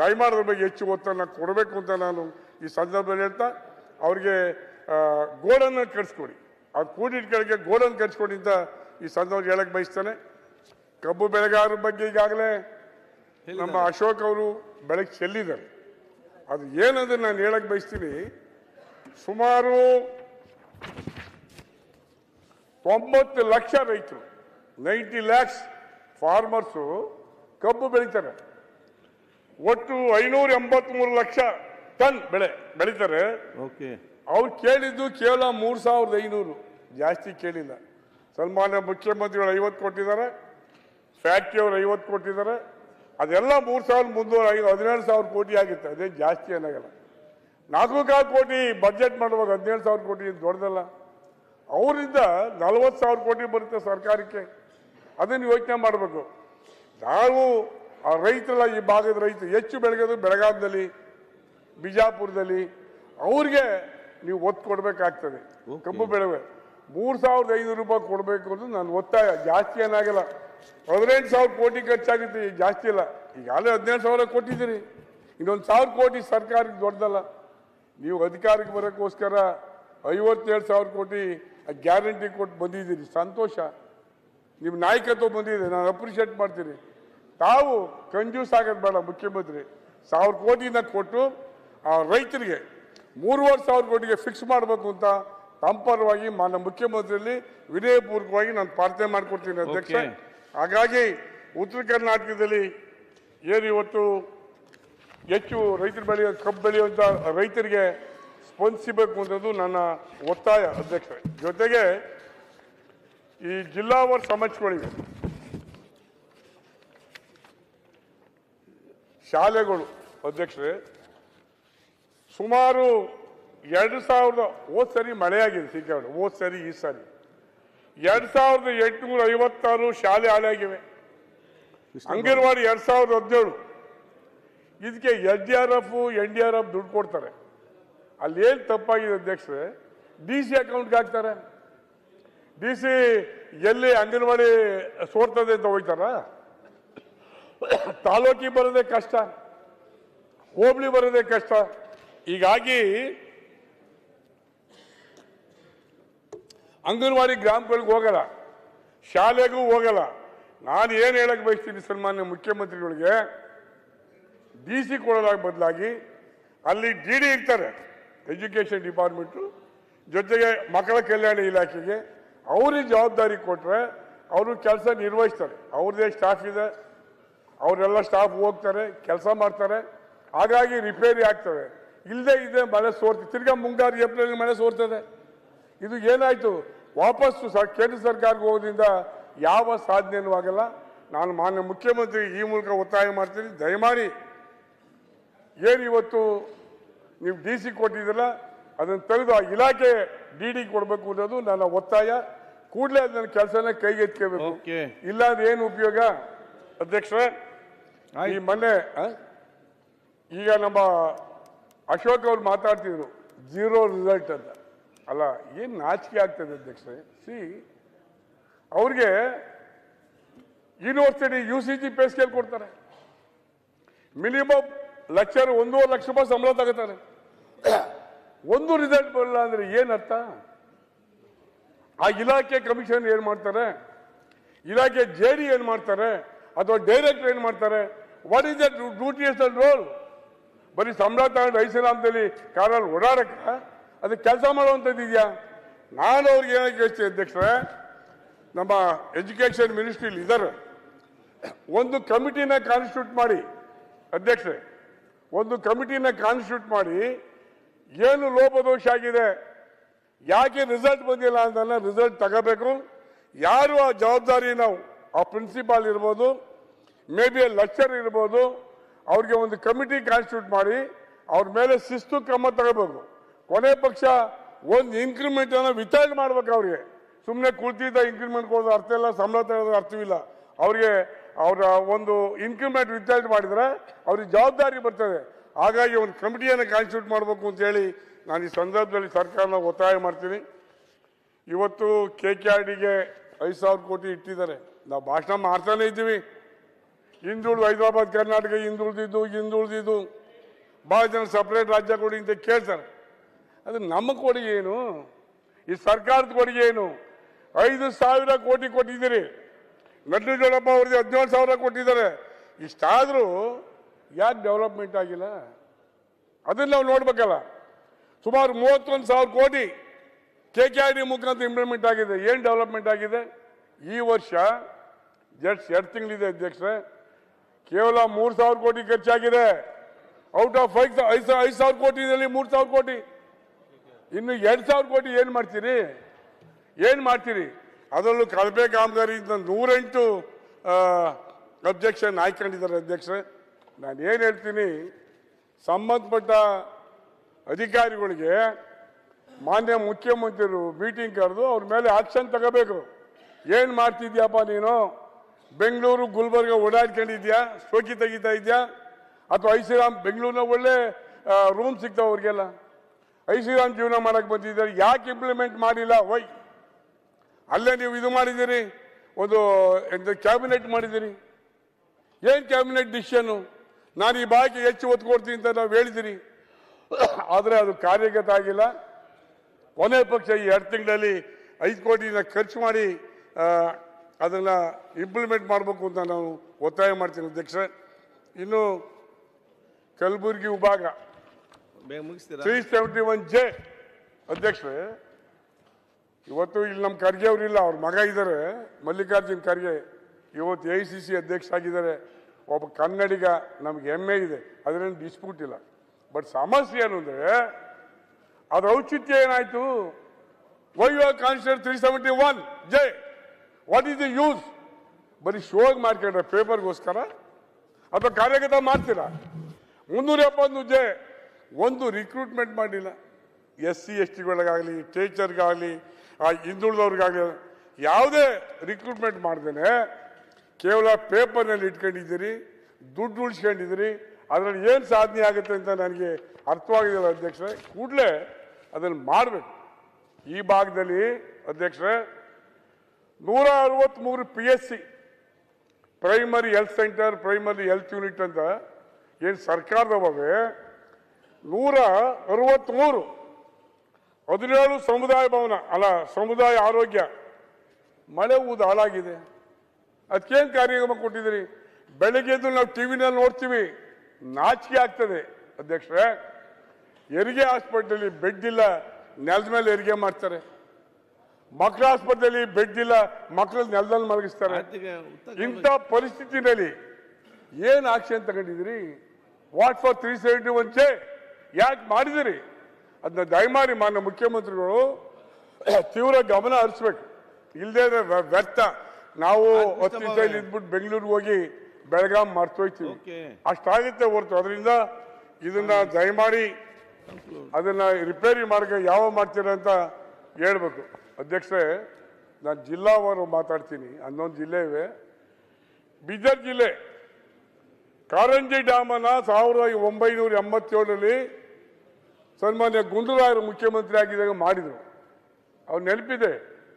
ದಯಮಾಡೋದ್ರ ಬಗ್ಗೆ ಹೆಚ್ಚು ಒತ್ತನ್ನು ಕೊಡಬೇಕು ಅಂತ ನಾನು ಈ ಸಂದರ್ಭದಲ್ಲಿ ಹೇಳ್ತಾ ಅವ್ರಿಗೆ ಗೋಡನ್ನು ಕಟ್ಸ್ಕೊಡಿ. ಕೂಡಿಟ್ ಕೂಡಿಟ್ಗಳಿಗೆ ಗೋಡನ್ನು ಕಟ್ಸ್ಕೊಡಿ ಅಂತ ಈ ಸಂದರ್ಭ ಹೇಳಕ್ಕೆ ಬಯಸ್ತೇನೆ. ಕಬ್ಬು ಬೆಳೆಗಾರರ ಬಗ್ಗೆ ಈಗಾಗಲೇ ನಮ್ಮ ಅಶೋಕ್ ಅವರು ಬೆಳಗ್ಗೆ ಚೆಲ್ಲಿದ್ದಾರೆ. ಅದು ಏನಂದ್ರೆ ನಾನು ಹೇಳಕ್ ಬಯಸ್ತೀನಿ ಸುಮಾರು ತೊಂಬತ್ತು ಲಕ್ಷ ರೈತರು ನೈಂಟಿ ಲ್ಯಾಕ್ಸ್ ಫಾರ್ಮರ್ಸು ಕಬ್ಬು ಬೆಳೀತಾರೆ. ಒಟ್ಟು ಐನೂರ ಎಂಬತ್ಮೂರು ಲಕ್ಷ ಟನ್ ಬೆಳೆ ಬೆಳೀತಾರೆ. ಓಕೆ. ಅವ್ರು ಕೇಳಿದ್ದು ಕೇವಲ ಮೂರು ಸಾವಿರದ ಐನೂರು. ಜಾಸ್ತಿ ಕೇಳಿಲ್ಲ. ಸನ್ಮಾನ್ಯ ಮುಖ್ಯಮಂತ್ರಿಗಳು ಐವತ್ತು ಕೊಟ್ಟಿದ್ದಾರೆ. ಫ್ಯಾಕ್ಟ್ರಿ ಅವರು ಐವತ್ತು ಕೊಟ್ಟಿದ್ದಾರೆ. ಅದೆಲ್ಲ ಮೂರು ಸಾವಿರದ ಮುನ್ನೂರ ಐದು ಹದಿನೇಳು ಸಾವಿರ ಕೋಟಿ ಆಗಿತ್ತು. ಅದೇ ಜಾಸ್ತಿ ಏನಾಗಲ್ಲ ನಾಲ್ಕು ಕಾಲು ಕೋಟಿ ಬಜೆಟ್ ಮಾಡುವಾಗ ಹದಿನೇಳು ಸಾವಿರ ಕೋಟಿ ಇದು ದೊಡ್ಡದಲ್ಲ. ಅವರಿಂದ ನಲವತ್ತು ಸಾವಿರ ಕೋಟಿ ಬರುತ್ತೆ ಸರ್ಕಾರಕ್ಕೆ. ಅದನ್ನು ಯೋಚನೆ ಮಾಡಬೇಕು. ನಾವು ಆ ರೈತರೆಲ್ಲ ಈ ಭಾಗದ ರೈತರು ಹೆಚ್ಚು ಬೆಳಗೋದು ಬೆಳಗಾವಿನಲ್ಲಿ ಬಿಜಾಪುರದಲ್ಲಿ. ಅವ್ರಿಗೆ ನೀವು ಒತ್ತು ಕೊಡಬೇಕಾಗ್ತದೆ. ಕಬ್ಬು ಬೆಳೆವೆ. ಮೂರು ಸಾವಿರದ ಐನೂರು ರೂಪಾಯಿ ಕೊಡಬೇಕು ಅಂದ್ರೆ ನಾನು ಒತ್ತಾಯ. ಜಾಸ್ತಿ ಏನಾಗಲ್ಲ. ಹದಿನೆಂಟು ಸಾವಿರ ಕೋಟಿ ಖರ್ಚಾಗುತ್ತೆ ಜಾಸ್ತಿ ಇಲ್ಲ. ಈಗಾಗಲೇ ಹದಿನೆಂಟು ಸಾವಿರ ಕೊಟ್ಟಿದ್ದೀರಿ. ಇನ್ನೊಂದು ಸಾವಿರ ಕೋಟಿ ಸರ್ಕಾರಕ್ಕೆ ದೊಡ್ಡದಲ್ಲ. ನೀವು ಅಧಿಕಾರಕ್ಕೆ ಬರೋಕ್ಕೋಸ್ಕರ ಐವತ್ತೇಳು ಸಾವಿರ ಕೋಟಿ ಗ್ಯಾರಂಟಿ ಕೊಟ್ಟು ಬಂದಿದ್ದೀರಿ. ಸಂತೋಷ. ನಿಮ್ಮ ನಾಯಕತ್ವ ಬಂದಿದೆ. ನಾನು ಅಪ್ರಿಷಿಯೇಟ್ ಮಾಡ್ತೀನಿ. ತಾವು ಕಂಜೂಸ್ ಆಗೋದು ಬೇಡ, ಮುಖ್ಯಮಂತ್ರಿ. ಸಾವಿರ ಕೋಟಿನ ಕೊಟ್ಟು ಆ ರೈತರಿಗೆ ಮೂರುವರೆ ಸಾವಿರ ಕೋಟಿಗೆ ಫಿಕ್ಸ್ ಮಾಡಬೇಕು ಅಂತ ತಮ್ಮ ಪರವಾಗಿ ಮಾನ್ಯ ಮುಖ್ಯಮಂತ್ರಿಯಲ್ಲಿ ವಿನಯಪೂರ್ವಕವಾಗಿ ನಾನು ಪ್ರಾರ್ಥನೆ ಮಾಡಿಕೊಡ್ತೀನಿ ಅಧ್ಯಕ್ಷ. ಹಾಗಾಗಿ ಉತ್ತರ ಕರ್ನಾಟಕದಲ್ಲಿ ಏನು ಇವತ್ತು ಹೆಚ್ಚು ರೈತರು ಬೆಳೆಯೋ, ಕಬ್ಬು ಬೆಳೆಯುವಂಥ ರೈತರಿಗೆ ಸ್ಪಂದಿಸಬೇಕು ಅನ್ನೋದು ನನ್ನ ಒತ್ತಾಯ ಅಧ್ಯಕ್ಷ ಜೊತೆಗೆ ಈ ಜಿಲ್ಲಾವಾರು ಸಮಸ್ಯೆಗಳಿವೆ. ಶಾಲೆಗಳು ಅಧ್ಯಕ್ಷರೇ, ಸುಮಾರು ಎರಡು ಸಾವಿರದ ಹೋದ್ ಸರಿ ಮಳೆಯಾಗಿದೆ ಸಿಕ್ಕಾಪಟ್ಟೆ ಹೋದ್ ಸರಿ ಈ ಸರಿ. ಎರಡು ಸಾವಿರದ ಎಂಟುನೂರ ಐವತ್ತಾರು ಶಾಲೆ ಹಾಳಾಗಿವೆ. ಅಂಗನವಾಡಿ ಎರಡ್ ಸಾವಿರದ ಹದಿನೇಳು. ಇದಕ್ಕೆ S D R F N D R F ದುಡ್ಡು ಕೊಡ್ತಾರೆ. ಅಲ್ಲಿ ಏನ್ ತಪ್ಪಾಗಿದೆ ಅಧ್ಯಕ್ಷರೇ ಡಿ ಸಿ ಅಕೌಂಟ್ಗೆ ಹಾಕ್ತಾರೆ. ಡಿ ಸಿ ಎಲ್ಲಿ ಅಂಗನವಾಡಿ ಸೋರ್ತದೆ ಅಂತ ಹೋಗ್ತಾರ ತಾಲೂಕಿಗೆ ಬರೋದೇ ಕಷ್ಟ ಹೋಬಳಿ ಬರೋದೇ ಕಷ್ಟ. ಹೀಗಾಗಿ ಅಂಗನವಾಡಿ ಗ್ರಾಮಗಳಿಗೆ ಹೋಗಲ್ಲ, ಶಾಲೆಗೂ ಹೋಗಲ್ಲ. ನಾನು ಏನು ಹೇಳಕ್ಕೆ ಬಯಸ್ತೀನಿ ಸನ್ಮಾನ್ಯ ಮುಖ್ಯಮಂತ್ರಿಗಳಿಗೆ ಡಿ ಸಿ ಕೊಡೋದಾಗ ಬದಲಾಗಿ ಅಲ್ಲಿ ಡಿ ಡಿ ಇರ್ತಾರೆ ಎಜುಕೇಷನ್ ಡಿಪಾರ್ಟ್ಮೆಂಟು ಜೊತೆಗೆ ಮಕ್ಕಳ ಕಲ್ಯಾಣ ಇಲಾಖೆಗೆ ಅವ್ರಿಗೆ ಜವಾಬ್ದಾರಿ ಕೊಟ್ಟರೆ ಅವರು ಕೆಲಸ ನಿರ್ವಹಿಸ್ತಾರೆ. ಅವ್ರದ್ದೇ ಸ್ಟಾಫ್ ಇದೆ, ಅವರೆಲ್ಲ ಸ್ಟಾಫ್ ಹೋಗ್ತಾರೆ, ಕೆಲಸ ಮಾಡ್ತಾರೆ. ಹಾಗಾಗಿ ರಿಪೇರಿ ಆಗ್ತವೆ. ಇಲ್ಲದೆ ಇದೆ ಮಳೆ ಸೋರ್ತಿ, ತಿರ್ಗಾ ಮುಂಗಾರು ಏಪ್ರಿಲ್ ಮಳೆ ಸೋರ್ತದೆ. ಇದು ಏನಾಯಿತು? ವಾಪಸ್ಸು ಸ ಕೇಂದ್ರ ಸರ್ಕಾರಕ್ಕೆ ಹೋಗೋದ್ರಿಂದ ಯಾವ ಸಾಧನೆಯೂ ಆಗಲ್ಲ. ನಾನು ಮಾನ್ಯ ಮುಖ್ಯಮಂತ್ರಿ ಈ ಮೂಲಕ ಒತ್ತಾಯ ಮಾಡ್ತೀನಿ. ದಯಮಾಡಿ ಏನು ಇವತ್ತು ನೀವು ಡಿ ಸಿ ಕೊಟ್ಟಿದ್ದೀರಲ್ಲ ಅದನ್ನು ತೆಗೆದು ಆ ಇಲಾಖೆ ಡಿ ಡಿ ಕೊಡಬೇಕು ಅನ್ನೋದು ನನ್ನ ಒತ್ತಾಯ. ಕೂಡಲೇ ನನ್ನ ಕೆಲಸನ ಕೈಗೆತ್ಕೋಬೇಕು ಇಲ್ಲ ಅಂದ್ರೆ ಏನು ಉಪಯೋಗ? ಅಧ್ಯಕ್ಷರೇ ಈ ಮೊನ್ನೆ? ಈಗ ನಮ್ಮ ಅಶೋಕ್ ಅವ್ರು ಮಾತಾಡ್ತಿದ್ರು. ಜೀರೋ ರಿಸಲ್ಟ್ ಅಂತ. ಅಲ್ಲ, ಏನು ನಾಚಿಕೆ ಆಗ್ತದೆ ಅಧ್ಯಕ್ಷರೇ? ಸಿ, ಅವ್ರಿಗೆ university U C G pay scale ಕೊಡ್ತಾರೆ. ಮಿನಿಮಮ್ ಲಕ್ಷರ್ ಒಂದೂವರೆ ಲಕ್ಷ ರೂಪಾಯಿ ಸಂಬಳ ತಗೋತಾರೆ. ಒಂದು ರಿಸಲ್ಟ್ ಬರಲ್ಲ ಅಂದರೆ ಏನರ್ಥ ಆ ಇಲಾಖೆ ಕಮಿಷನ್ ಏನು ಮಾಡ್ತಾರೆ? ಇಲಾಖೆ ಜೆ ಡಿ ಏನು ಮಾಡ್ತಾರೆ? ಅಥವಾ ಡೈರೆಕ್ಟರ್ ಏನು ಮಾಡ್ತಾರೆ? ವಾಟ್ ಈಸ್ ಅಂಡ್ ರೋಲ್ ಬರೀ ಸಂಬಳ ತಗೊಂಡು ಐಸಲಾಮದಲ್ಲಿ ಕಾರಲ್ಲಿ ಓಡಾಡಕ್ಕ ಅದು ಕೆಲಸ ಮಾಡುವಂಥದ್ದು ಇದೆಯಾ? ನಾನು ಅವ್ರಿಗೆ ಏನಕ್ಕೆ ಹೇಳ್ತೀನಿ ಅಧ್ಯಕ್ಷರೇ. ನಮ್ಮ ಎಜುಕೇಷನ್ ಮಿನಿಸ್ಟ್ರಿಲಿ ಇದ್ದಾರೆ. ಒಂದು ಕಮಿಟಿನ ಕಾನ್ಸ್ಟಿಟ್ಯೂಟ್ ಮಾಡಿ, ಅಧ್ಯಕ್ಷರೇ, ಒಂದು ಕಮಿಟಿನ ಕಾನ್ಸ್ಟಿಟ್ಯೂಟ್ ಮಾಡಿ ಏನು ಲೋಪದೋಷ ಆಗಿದೆ, ಯಾಕೆ ರಿಸಲ್ಟ್ ಬಂದಿಲ್ಲ ಅಂತಲ್ಲ ರಿಸಲ್ಟ್ ತಗೋಬೇಕು. ಯಾರು ಆ ಜವಾಬ್ದಾರಿ ನಾವು, ಆ ಪ್ರಿನ್ಸಿಪಾಲ್ ಇರ್ಬೋದು ಮೇ ಬಿ ಲೆಕ್ಚರ್ ಇರ್ಬೋದು, ಅವ್ರಿಗೆ ಒಂದು ಕಮಿಟಿ ಕಾನ್ಸ್ಟಿಟ್ಯೂಟ್ ಮಾಡಿ, ಅವ್ರ ಮೇಲೆ ಶಿಸ್ತು ಕ್ರಮ ತಗೋಬೇಕು. ಕೊನೆ ಪಕ್ಷ ಒಂದು ಇನ್ಕ್ರಿಮೆಂಟ್ ಅನ್ನ ವಿತರಣೆ ಮಾಡ್ಬೇಕು ಅವ್ರಿಗೆ. ಸುಮ್ಮನೆ ಕುಳಿತಿದ್ದ ಇನ್ಕ್ರಿಮೆಂಟ್ ಕೊಡೋದು ಅರ್ಥ ಇಲ್ಲ, ಸಂಬಳ ತಗೊಳ್ಳೋದು ಅರ್ಥವಿಲ್ಲ ಅವ್ರಿಗೆ ಅವರ ಒಂದು ಇನ್ಕ್ರಿಮೆಂಟ್ ವಿತರಣೆ ಮಾಡಿದ್ರೆ ಅವ್ರಿಗೆ ಜವಾಬ್ದಾರಿ ಬರ್ತದೆ. ಹಾಗಾಗಿ ಒಂದು ಕಮಿಟಿಯನ್ನು ಕಾನ್ಸ್ಟಿಟ್ಯೂಟ್ ಮಾಡಬೇಕು ಅಂತ ಹೇಳಿ ನಾನು ಈ ಸಂದರ್ಭದಲ್ಲಿ ಸರ್ಕಾರನ ಒತ್ತಾಯ ಮಾಡ್ತೀನಿ. ಇವತ್ತು ಕೆ ಕೆ ಆರ್ ಡಿಗೆ ಐದು ಸಾವಿರ ಕೋಟಿ ಇಟ್ಟಿದ್ದಾರೆ. ನಾವು ಭಾಷಣ ಮಾಡ್ತಾನೆ ಇದ್ದೀವಿ. ಹಿಂದುಳಿದು ಹೈದರಾಬಾದ್, ಕರ್ನಾಟಕ ಹಿಂದುಳಿದಿದ್ದು ಹಿಂದುಳಿದಿದ್ದು. ಭಾಳ ಜನ ಸಪ್ರೇಟ್ ರಾಜ್ಯ ಕೊಡಿ ಅಂತ ಕೇಳ್ತಾರೆ. ಅದು ನಮ್ಮ ಕೊಡುಗೆ ಏನು? ಈ ಸರ್ಕಾರದ ಕೊಡುಗೆ ಏನು? ಐದು ಸಾವಿರ ಕೋಟಿ ಕೊಟ್ಟಿದ್ದೀರಿ. ನಟರಾಜಪ್ಪ ಅವ್ರಿಗೆ ಹದಿನೇಳು ಸಾವಿರ ಕೊಟ್ಟಿದ್ದಾರೆ. ಇಷ್ಟಾದರೂ ಯಾಕೆ ಡೆವಲಪ್ಮೆಂಟ್ ಆಗಿಲ್ಲ? ಅದನ್ನು ನಾವು ನೋಡ್ಬೇಕಲ್ಲ. ಸುಮಾರು ಮೂವತ್ತೊಂದು ಸಾವಿರ ಕೋಟಿ ಕೆ ಕೆ ಆರ್ ಡಿ ಮುಖಾಂತರ ಇಂಪ್ಲಿಮೆಂಟ್ ಆಗಿದೆ. ಏನು ಡೆವಲಪ್ಮೆಂಟ್ ಆಗಿದೆ? ಈ ವರ್ಷ ಜಸ್ಟ್ ಎರಡು ತಿಂಗಳಿದೆ ಅಧ್ಯಕ್ಷರೇ, ಕೇವಲ ಮೂರು ಸಾವಿರ ಕೋಟಿ ಖರ್ಚಾಗಿದೆ. ಔಟ್ ಆಫ್ ಫೈವ್ ಐದು ಐದು ಸಾವಿರ ಕೋಟಿನಲ್ಲಿ ಮೂರು ಸಾವಿರ ಕೋಟಿ. ಇನ್ನು ಎರಡು ಸಾವಿರ ಕೋಟಿ ಏನು ಮಾಡ್ತೀರಿ? ಏನು ಮಾಡ್ತೀರಿ? ಅದರಲ್ಲೂ ಕಳಪೆ ಕಾಮಗಾರಿ ನೂರೆಂಟು ಅಬ್ಜೆಕ್ಷನ್ ಹಾಯ್ಕೊಂಡಿದ್ದಾರೆ ಅಧ್ಯಕ್ಷರೇ. ನಾನು ಏನು ಹೇಳ್ತೀನಿ, ಸಂಬಂಧಪಟ್ಟ ಅಧಿಕಾರಿಗಳಿಗೆ ಮಾನ್ಯ ಮುಖ್ಯಮಂತ್ರಿಗಳು ಮೀಟಿಂಗ್ ಕರೆದು ಅವ್ರ ಮೇಲೆ ಆಕ್ಷನ್ ತಗೋಬೇಕು. ಏನು ಮಾಡ್ತಿದ್ಯಪ್ಪ ನೀನು? ಬೆಂಗಳೂರು, ಗುಲ್ಬರ್ಗ ಓಡಾಡ್ಕೊಂಡಿದ್ಯಾ? ಶೋಕಿ ತೆಗಿತಾ ಇದೆಯಾ? ಅಥವಾ ಐಸಿರಾಮ್ ಬೆಂಗಳೂರಿನ ಒಳ್ಳೆ ರೂಮ್ ಸಿಗ್ತಾವ ಅವ್ರಿಗೆಲ್ಲ? ಐಶ್ವರಾಮ್ ಜೀವನ ಮಾಡಕ್ಕೆ ಬಂದಿದ್ದಾರೆ. ಯಾಕೆ ಇಂಪ್ಲಿಮೆಂಟ್ ಮಾಡಿಲ್ಲ? ವೈ? ಅಲ್ಲೇ ನೀವು ಇದು ಮಾಡಿದ್ದೀರಿ? ಒಂದು ಎಂತ ಕ್ಯಾಬಿನೆಟ್ ಮಾಡಿದ್ದೀರಿ? ಏನು ಕ್ಯಾಬಿನೆಟ್ ಡಿಸಿಷನ್ನು ನಾನು ಈ ಬಾಕಿ ಹೆಚ್ಚು ಒತ್ತು ಕೊಡ್ತೀನಿ ಅಂತ ನಾವು ಹೇಳಿದಿರಿ. ಆದರೆ ಅದು ಕಾರ್ಯಗತ ಆಗಿಲ್ಲ. ಕೊನೆ ಪಕ್ಷ ಈ ಎರಡು ತಿಂಗಳಲ್ಲಿ ಐದು ಕೋಟಿನ ಖರ್ಚು ಮಾಡಿ ಅದನ್ನು ಅದನ್ನ ಇಂಪ್ಲಿಮೆಂಟ್ ಮಾಡಬೇಕು ಅಂತ ನಾವು ಒತ್ತಾಯ ಮಾಡ್ತೀನಿ ಅಧ್ಯಕ್ಷ ಇನ್ನು ಕಲಬುರಗಿ ವಿಭಾಗ. ಬೇಗ ತ್ರೀ ಸೆವೆಂಟಿ ಒನ್ ಜೆ. ಅಧ್ಯಕ್ಷರೇ, ಇವತ್ತು ಇಲ್ಲಿ ನಮ್ಮ ಖರ್ಗೆ ಅವರಿಲ್ಲ ಅವ್ರ ಮಗ ಇದ್ದಾರೆ. ಮಲ್ಲಿಕಾರ್ಜುನ್ ಖರ್ಗೆ ಇವತ್ತು ಎ ಸಿ ಸಿ ಅಧ್ಯಕ್ಷ ಆಗಿದ್ದಾರೆ. ಒಬ್ಬ ಕನ್ನಡಿಗ, ನಮ್ಗೆ ಹೆಮ್ಮೆ ಇದೆ. ಅದರಲ್ಲಿ ಡಿಸ್ಪ್ಯೂಟ್ ಇಲ್ಲ. ಬಟ್ ಸಮಸ್ಯೆ ಏನು ಅಂದರೆ, ಅದ್ರ ಔಚಿತ್ಯ ಏನಾಯ್ತು? Why you ಕಾನ್ಸ್ಟರ್ three seventy one, J! What is the use ಬರೀ ಶೋಗ್ ಮಾಡ್ಕೊಂಡ್ರೆ ಪೇಪರ್ಗೋಸ್ಕರ ಅಥವಾ ಕಾರ್ಯಗತ ಮಾಡ್ತೀರಾ? ಮುನ್ನೂರ ಎಪ್ಪತ್ತೊಂದು ಜೆ. ಒಂದು ರಿಕ್ರೂಟ್ಮೆಂಟ್ ಮಾಡಿಲ್ಲ. ಎಸ್ ಸಿ ಎಸ್ ಟಿಗಳಿಗಾಗಲಿ ಟೀಚರ್ಗಾಗಲಿ ಆ ಹಿಂದುಳಿದವ್ರಿಗಾಗಲಿ ಯಾವುದೇ ರಿಕ್ರೂಟ್ಮೆಂಟ್ ಮಾಡ್ದೇನೆ ಕೇವಲ ಪೇಪರ್ನಲ್ಲಿ ಇಟ್ಕೊಂಡಿದ್ದೀರಿ, ದುಡ್ಡು ಉಳಿಸ್ಕೊಂಡಿದ್ದೀರಿ, ಅದರಲ್ಲಿ ಏನು ಸಾಧನೆ ಆಗುತ್ತೆ ಅಂತ ನನಗೆ ಅರ್ಥವಾಗಿದೆಯಲ್ಲ ಅಧ್ಯಕ್ಷರೇ? ಕೂಡಲೇ ಅದನ್ನು ಮಾಡಬೇಕು. ಈ ಭಾಗದಲ್ಲಿ ಅಧ್ಯಕ್ಷರೇ, ನೂರ ಅರವತ್ತ್ಮೂರು P S C primary health centre primary health unit ಅಂತ ಏನು ಸರ್ಕಾರದವೇ ನೂರ ಅರವತ್ತ್ಮೂರು ಹದಿನೇಳು ಸಮುದಾಯ ಭವನ ಅಲ್ಲ ಸಮುದಾಯ ಆರೋಗ್ಯ. ಮಳೆ ಊದ ಹಾಳಾಗಿದೆ. ಅದಕ್ಕೇನು ಕಾರ್ಯಕ್ರಮ ಕೊಟ್ಟಿದ್ದೀರಿ? ಬೆಳಗ್ಗೆ ಎದ್ದು ನಾವು ಟಿವಿನಲ್ಲಿ ನೋಡ್ತೀವಿ. ನಾಚಿಕೆ ಆಗ್ತದೆ. ಅಧ್ಯಕ್ಷರೇ ಹೆರಿಗೆ ಆಸ್ಪತ್ರೆಯಲ್ಲಿ ಬೆಡ್ ಇಲ್ಲ ನೆಲದ ಮೇಲೆ ಹೆರಿಗೆ ಮಾಡ್ತಾರೆ. ಮಕ್ಕಳ ಆಸ್ಪತ್ರೆಯಲ್ಲಿ ಬೆಡ್ ಇಲ್ಲ ಮಕ್ಕಳ ನೆಲದಲ್ಲಿ ಮಲಗಿಸ್ತಾರೆ. ಇಂಥ ಪರಿಸ್ಥಿತಿನಲ್ಲಿ ಏನು action ತಗೊಂಡಿದ್ದೀರಿ? What for three seventy one J ಯಾಕೆ ಮಾಡಿದಿರಿ? ಅದನ್ನ ದಯಮಾಡಿ ಮಾನ್ಯ ಮುಖ್ಯಮಂತ್ರಿಗಳು ತೀವ್ರ ಗಮನ ಹರಿಸ್ಬೇಕು. ಇಲ್ಲದೆ ವ್ಯರ್ಥ. ನಾವು ಆಯ್ತು, ಹತ್ತು ಉತ್ತಮ ಇದ್ಬಿಟ್ಟು ಬೆಂಗಳೂರಿಗೆ ಹೋಗಿ ಬೆಳಗಾಂ ಮರ್ತೋಯ್ತೀವಿ ಅಷ್ಟಾಗುತ್ತೆ ಹೊರತು. ಅದರಿಂದ ಇದನ್ನ ದಯಮಾಡಿ ಅದನ್ನ ರಿಪೇರಿ ಮಾರ್ಗ ಯಾವ ಮಾಡ್ತೀರ ಅಂತ ಹೇಳ್ಬೇಕು. ಅಧ್ಯಕ್ಷರೇ ನಾನು ಜಿಲ್ಲಾವಾರು ಮಾತಾಡ್ತೀನಿ. ಹನ್ನೊಂದು ಜಿಲ್ಲೆ ಇವೆ. ಬೀದರ್ ಜಿಲ್ಲೆ ಕಾರಂಜಿ ಡ್ಯಾಮನ್ನ ಸಾವಿರದ ಒಂಬೈನೂರ ಎಂಬತ್ತೇಳರಲ್ಲಿ ಸನ್ಮಾನ್ಯ ಗುಂಡುರಾಯರು ಮುಖ್ಯಮಂತ್ರಿ ಆಗಿದ್ದಾಗ ಮಾಡಿದರು. ಅವ್ರು ನೆನಪಿದೆ,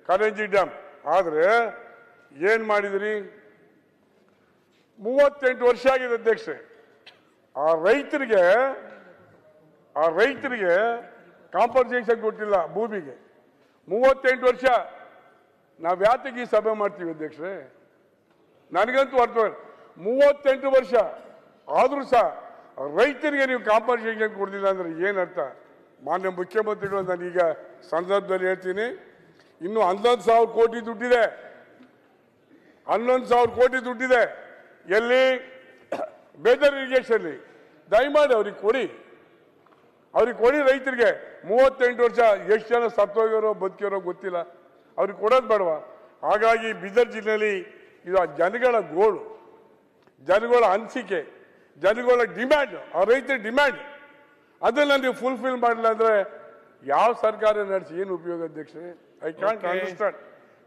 ಕಾರಂಜಿ ಡ್ಯಾಮ್. ಆದರೆ ಏನು ಮಾಡಿದ್ರಿ? ಮೂವತ್ತೆಂಟು ವರ್ಷ ಆಗಿದೆ ಅಧ್ಯಕ್ಷೆ. ಆ ರೈತರಿಗೆ ಆ ರೈತರಿಗೆ ಕಾಂಪನ್ಸೇಷನ್ ಕೊಟ್ಟಿಲ್ಲ ಭೂಮಿಗೆ. ಮೂವತ್ತೆಂಟು ವರ್ಷ. ನಾವು ಯಾತಕ್ಕೆ ಈ ಸಭೆ ಮಾಡ್ತೀವಿ ಅಧ್ಯಕ್ಷರೇ ನನಗಂತೂ ಅರ್ಥ ಮೂವತ್ತೆಂಟು ವರ್ಷ. ಆದರೂ ಸಹ ರೈತರಿಗೆ ನೀವು ಕಾಂಪನ್ಸೇಷನ್ ಕೊಡ್ತಿಲ್ಲ ಅಂದ್ರೆ ಏನರ್ಥ? ಮಾನ್ಯ ಮುಖ್ಯಮಂತ್ರಿಗಳು, ನಾನು ಈಗ ಸಂದರ್ಭದಲ್ಲಿ ಹೇಳ್ತೀನಿ. ಇನ್ನು ಹನ್ನೊಂದು ಸಾವಿರ ಕೋಟಿ ದುಡ್ಡಿದೆ. ಹನ್ನೊಂದು ಸಾವಿರ ಕೋಟಿ ದುಡ್ಡಿದೆ. ಎಲ್ಲಿ? ಬೇದರ್ ಇರಿಗೇಷನ್ಲಿ ದಯಮಾಡಿ ಅವ್ರಿಗೆ ಕೊಡಿ. ಅವ್ರಿಗೆ ಕೊಡಿ ರೈತರಿಗೆ. ಮೂವತ್ತೆಂಟು ವರ್ಷ ಎಷ್ಟು ಜನ ಸತ್ತೋಗಿರೋ ಬದುಕಿರೋ ಗೊತ್ತಿಲ್ಲ. ಅವ್ರಿಗೆ ಕೊಡೋದು ಬೇಡವ? ಹಾಗಾಗಿ ಬೀದರ್ ಜಿಲ್ಲೆಯಲ್ಲಿ ಇದು ಜನಗಳ ಗೋಳು. ಜನಗಳ ಅನಿಸಿಕೆ. ಜನಗಳ ಡಿಮ್ಯಾಂಡ್ ಆ ರೈತರ ಡಿಮ್ಯಾಂಡ್. ಅದನ್ನ ನೀವು ಫುಲ್ಫಿಲ್ ಮಾಡಲಿಲ್ಲ ಅಂದ್ರೆ ಯಾವ ಸರ್ಕಾರ ನಡೆಸಿ ಏನು ಉಪಯೋಗ ಅಧ್ಯಕ್ಷರೇ? I can't. ಅಂಡರ್ಸ್ಟ್ಯಾಂಡ್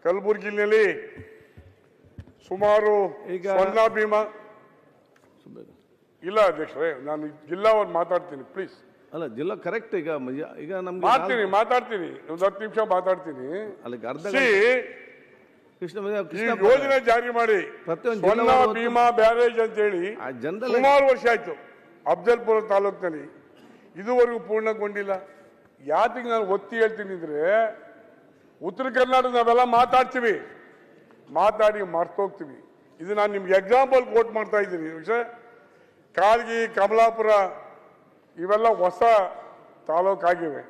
ಕಲಬುರಗಿನಲ್ಲಿ ಸುಮಾರು ಈಗ- ಸ್ವರ್ಣ ಭೀಮಾ. ಇಲ್ಲ ಅಧ್ಯಕ್ಷರೇ ನಾನು ಜಿಲ್ಲಾ ಅವ್ರು ಮಾತಾಡ್ತೀನಿ ಪ್ಲೀಸ್ ಅಲ್ಲ ಜಿಲ್ಲಾ ಕರೆಕ್ಟ್ ಈಗ ಈಗ ನಮ್ಗೆ ಮಾಡ್ತೀನಿ ಮಾತಾಡ್ತೀನಿ. ಒಂದು ಹತ್ತು ನಿಮಿಷ ಮಾತಾಡ್ತೀನಿ. ಅಲ್ಲಿಗೆ ಅರ್ಧ ಕೃಷ್ಣ ಕೃಷ್ಣ ಯೋಜನೆ ಜಾರಿ ಮಾಡಿ. ಪ್ರತಿಯೊಂದು ಭೀಮಾ ಬ್ಯಾರೇಜ್ ಅಂತ ಹೇಳಿ ಸುಮಾರು ವರ್ಷ ಆಯ್ತು. ಅಫ್ಜಲ್ಪುರ ತಾಲೂಕಿನಲ್ಲಿ ಇದುವರೆಗೂ ಪೂರ್ಣಗೊಂಡಿಲ್ಲ. ಯಾತಿಗೆ ನಾನು ಒತ್ತಿ ಹೇಳ್ತೀನಿ ಅಂದ್ರೆ ಉತ್ತರ ಕರ್ನಾಟಕ ನಾವೆಲ್ಲ ಮಾತಾಡ್ತೀವಿ. ಮಾತಾಡಿ ಮರ್ತೋಗ್ತೀವಿ. ಇದು ನಾನು ನಿಮ್ಗೆ ಎಕ್ಸಾಂಪಲ್ ಕೋಟ್ ಮಾಡ್ತಾ ಇದ್ದೀನಿ. ವಿಷಯ ಕಾಲ್ಗಿ ಕಮಲಾಪುರ ಇವೆಲ್ಲ ಹೊಸ ತಾಲೂಕಾಗಿವೆ.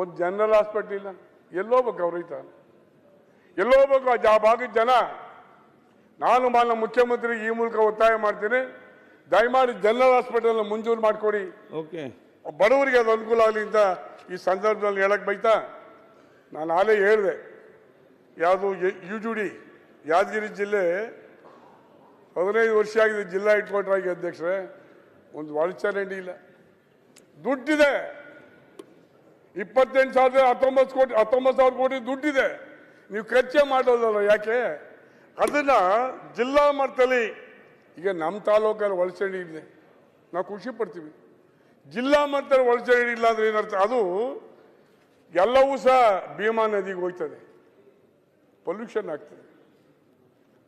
ಒಂದು ಜನರಲ್ ಹಾಸ್ಪಿಟ್ಲ್ ಇಲ್ಲ. ಎಲ್ಲೋಗ್ಬೇಕು ಅವ್ರ ರೈತ ಎಲ್ಲೋಗ್ಬೇಕು ಆ ಜಾ- ಭಾಗದ ಜನ. ನಾನು ಮಾನ್ಯ ಮುಖ್ಯಮಂತ್ರಿಗೆ ಈ ಮೂಲಕ ಒತ್ತಾಯ ಮಾಡ್ತೀನಿ. ದಯಮಾಡಿ ಜನರಲ್ ಹಾಸ್ಪಿಟಲ್ ಮುಂಜೂರು ಮಾಡಿಕೊಡಿ. ಓಕೆ. ಬಡವರಿಗೆ ಅದು ಅನುಕೂಲ ಆಗಲಿ ಅಂತ ಈ ಸಂದರ್ಭದಲ್ಲಿ ಹೇಳಕ್ ಬೈತಾ ನಾನು ಆಲೇ ಹೇಳಿದೆ. ಯಾವುದು ಯು ಜು ಡಿ ಯಾದಗಿರಿ ಜಿಲ್ಲೆ ಹದಿನೈದು ವರ್ಷ ಆಗಿದೆ ಜಿಲ್ಲಾ ಹೆಡ್ ಆಗಿ ಅಧ್ಯಕ್ಷರೇ. ಒಂದು ಒಳಚರಂಡಿ ಇಲ್ಲ. ದುಡ್ಡಿದೆ. ಇಪ್ಪತ್ತೆಂಟು ಸಾವಿರದ ಹತ್ತೊಂಬತ್ತು ಕೋಟಿ ಹತ್ತೊಂಬತ್ತು ಸಾವಿರ ಕೋಟಿ ದುಡ್ಡಿದೆ. ನೀವು ಖರ್ಚೆ ಮಾಡೋದಲ್ಲ ಯಾಕೆ? ಅದನ್ನ ಜಿಲ್ಲಾ ಮಟ್ಟದಲ್ಲಿ, ಈಗ ನಮ್ಮ ತಾಲೂಕಲ್ಲಿ ಒಳಚರಂಡಿ ಇದೆ. ನಾವು ಖುಷಿ ಪಡ್ತೀವಿ. ಜಿಲ್ಲಾ ಮಟ್ಟದಲ್ಲಿ ಒಳಚರಂಡಿ ಇಲ್ಲ ಅಂದ್ರೆ ಏನರ್ಥ ಅದು ಎಲ್ಲವೂ ಸಹ ಭೀಮಾ ನದಿಗೆ ಹೋಗ್ತದೆ ಪೊಲ್ಯೂಷನ್ ಆಗ್ತದೆ.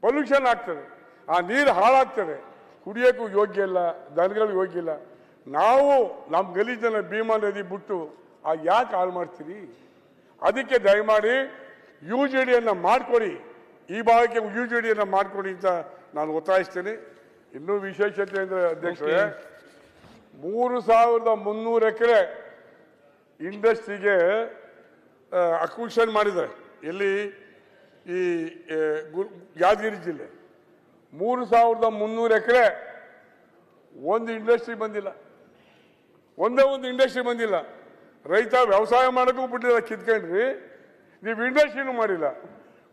ಪೊಲ್ಯೂಷನ್ ಆಗ್ತದೆ. ಆ ನೀರು ಹಾಳಾಗ್ತದೆ. ಕುಡಿಯೋಕ್ಕೂ ಯೋಗ್ಯ ಇಲ್ಲ, ದನಗಳಿಗೆ ಯೋಗ್ಯ ಇಲ್ಲ. ನಾವು ನಮ್ಮ ಗಲೀಜನ್ನು ಭೀಮಾ ನದಿ ಬಿಟ್ಟು, ಆ ಯಾಕೆ ಹಾಳು ಮಾಡ್ತೀರಿ? ಅದಕ್ಕೆ ದಯಮಾಡಿ ಯು ಜಿ ಡಿಯನ್ನು ಮಾಡಿಕೊಡಿ. ಈ ಭಾಗಕ್ಕೆ ಯು ಜಿ ಡಿಯನ್ನು ಮಾಡಿಕೊಡಿ ಅಂತ ನಾನು ಒತ್ತಾಯಿಸ್ತೇನೆ. ಇನ್ನೂ ವಿಶೇಷತೆ ಅಂದರೆ ಅಧ್ಯಕ್ಷರೇ ಮೂರು ಸಾವಿರದ ಮುನ್ನೂರು ಎಕರೆ ಇಂಡಸ್ಟ್ರಿಗೆ ಅಕ್ವಿಷನ್ ಮಾಡಿದ್ದಾರೆ. ಎಲ್ಲಿ? ಈ ಯಾದಗಿರಿ ಜಿಲ್ಲೆ. ಮೂರು ಸಾವಿರದ ಮುನ್ನೂರು ಎಕರೆ ಒಂದು ಇಂಡಸ್ಟ್ರಿ ಬಂದಿಲ್ಲ. ಒಂದೇ ಒಂದು ಇಂಡಸ್ಟ್ರಿ ಬಂದಿಲ್ಲ. ರೈತ ವ್ಯವಸಾಯ ಮಾಡೋಕ್ಕೂ ಬಿಟ್ಟಿಲ್ಲ ಕಿತ್ಕೊಂಡ್ರಿ. ನೀವು ಇಂಡಸ್ಟ್ರಿನೂ ಮಾಡಿಲ್ಲ.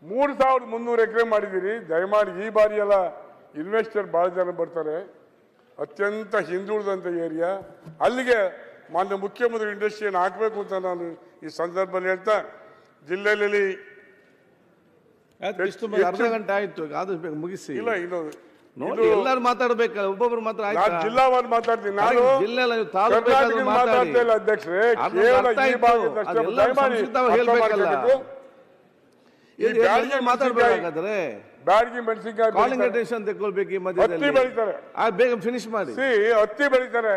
ಮೂರು ಸಾವಿರದ ಮುನ್ನೂರು ಎಕರೆ ಮಾಡಿದ್ದೀರಿ. ದಯಮಾಡಿ ಈ ಬಾರಿ ಎಲ್ಲ ಇನ್ವೆಸ್ಟರ್ ಭಾಳ ಜನ ಬರ್ತಾರೆ. ಅತ್ಯಂತ ಹಿಂದುಳಿದಂಥ ಏರಿಯಾ ಅಲ್ಲಿಗೆ ಮಾನ್ಯ ಮುಖ್ಯಮಂತ್ರಿ ಇಂಡಸ್ಟ್ರಿಯನ್ನು ಹಾಕಬೇಕು ಅಂತ ನಾನು ಈ ಸಂದರ್ಭದಲ್ಲಿ ಹೇಳ್ತಾ ಜಿಲ್ಲೆಯಲ್ಲಿ ಅರ್ಧ ಗಂಟೆ ಆಯಿತು ಈಗ ಆದಷ್ಟು ಬೇಗ ಮುಗಿಸಿ. ಇಲ್ಲ ಇದು ನೋಡಿ ಎಲ್ಲರೂ ಮಾತಾಡ್ಬೇಕಲ್ಲ ಒಬ್ಬೊಬ್ರು ಮಾತ್ರ ನಾನು ಮಾತಾಡ್ತೀನಿ ನಾನು ಜಿಲ್ಲೆ ಅಲ್ಲ, ನೀವು ತಾಲೂಕು ಬೇಕಾದ್ರೂ ಮಾತಾಡ್ತಾ ಇಲ್ಲ ಅಧ್ಯಕ್ಷರೇ ಕೇವಲ ಈ. ಭಾಗದಷ್ಟೇ ದಯಮಾಡಿ ಹೇಳ್ಬೇಕಲ್ಲ. ಮಾತಾಡ್ಬೇಕಾದ್ರೆ ಬ್ಯಾಡಗಿ ಮೆಣಸಿನಕಾಯಿ ಕಾಲಿಂಗ್. ಅಟೆನ್ಷನ್ ಈ ಹತ್ತಿ ಮಧ್ಯದಲ್ಲಿ ಬೆಳೀತಾರೆ. ಆ ಬೇಗ ಫಿನಿಶ್ ಮಾಡಿ. ಸಿ ಹತ್ತಿ ಬೆಳೀತಾರೆ.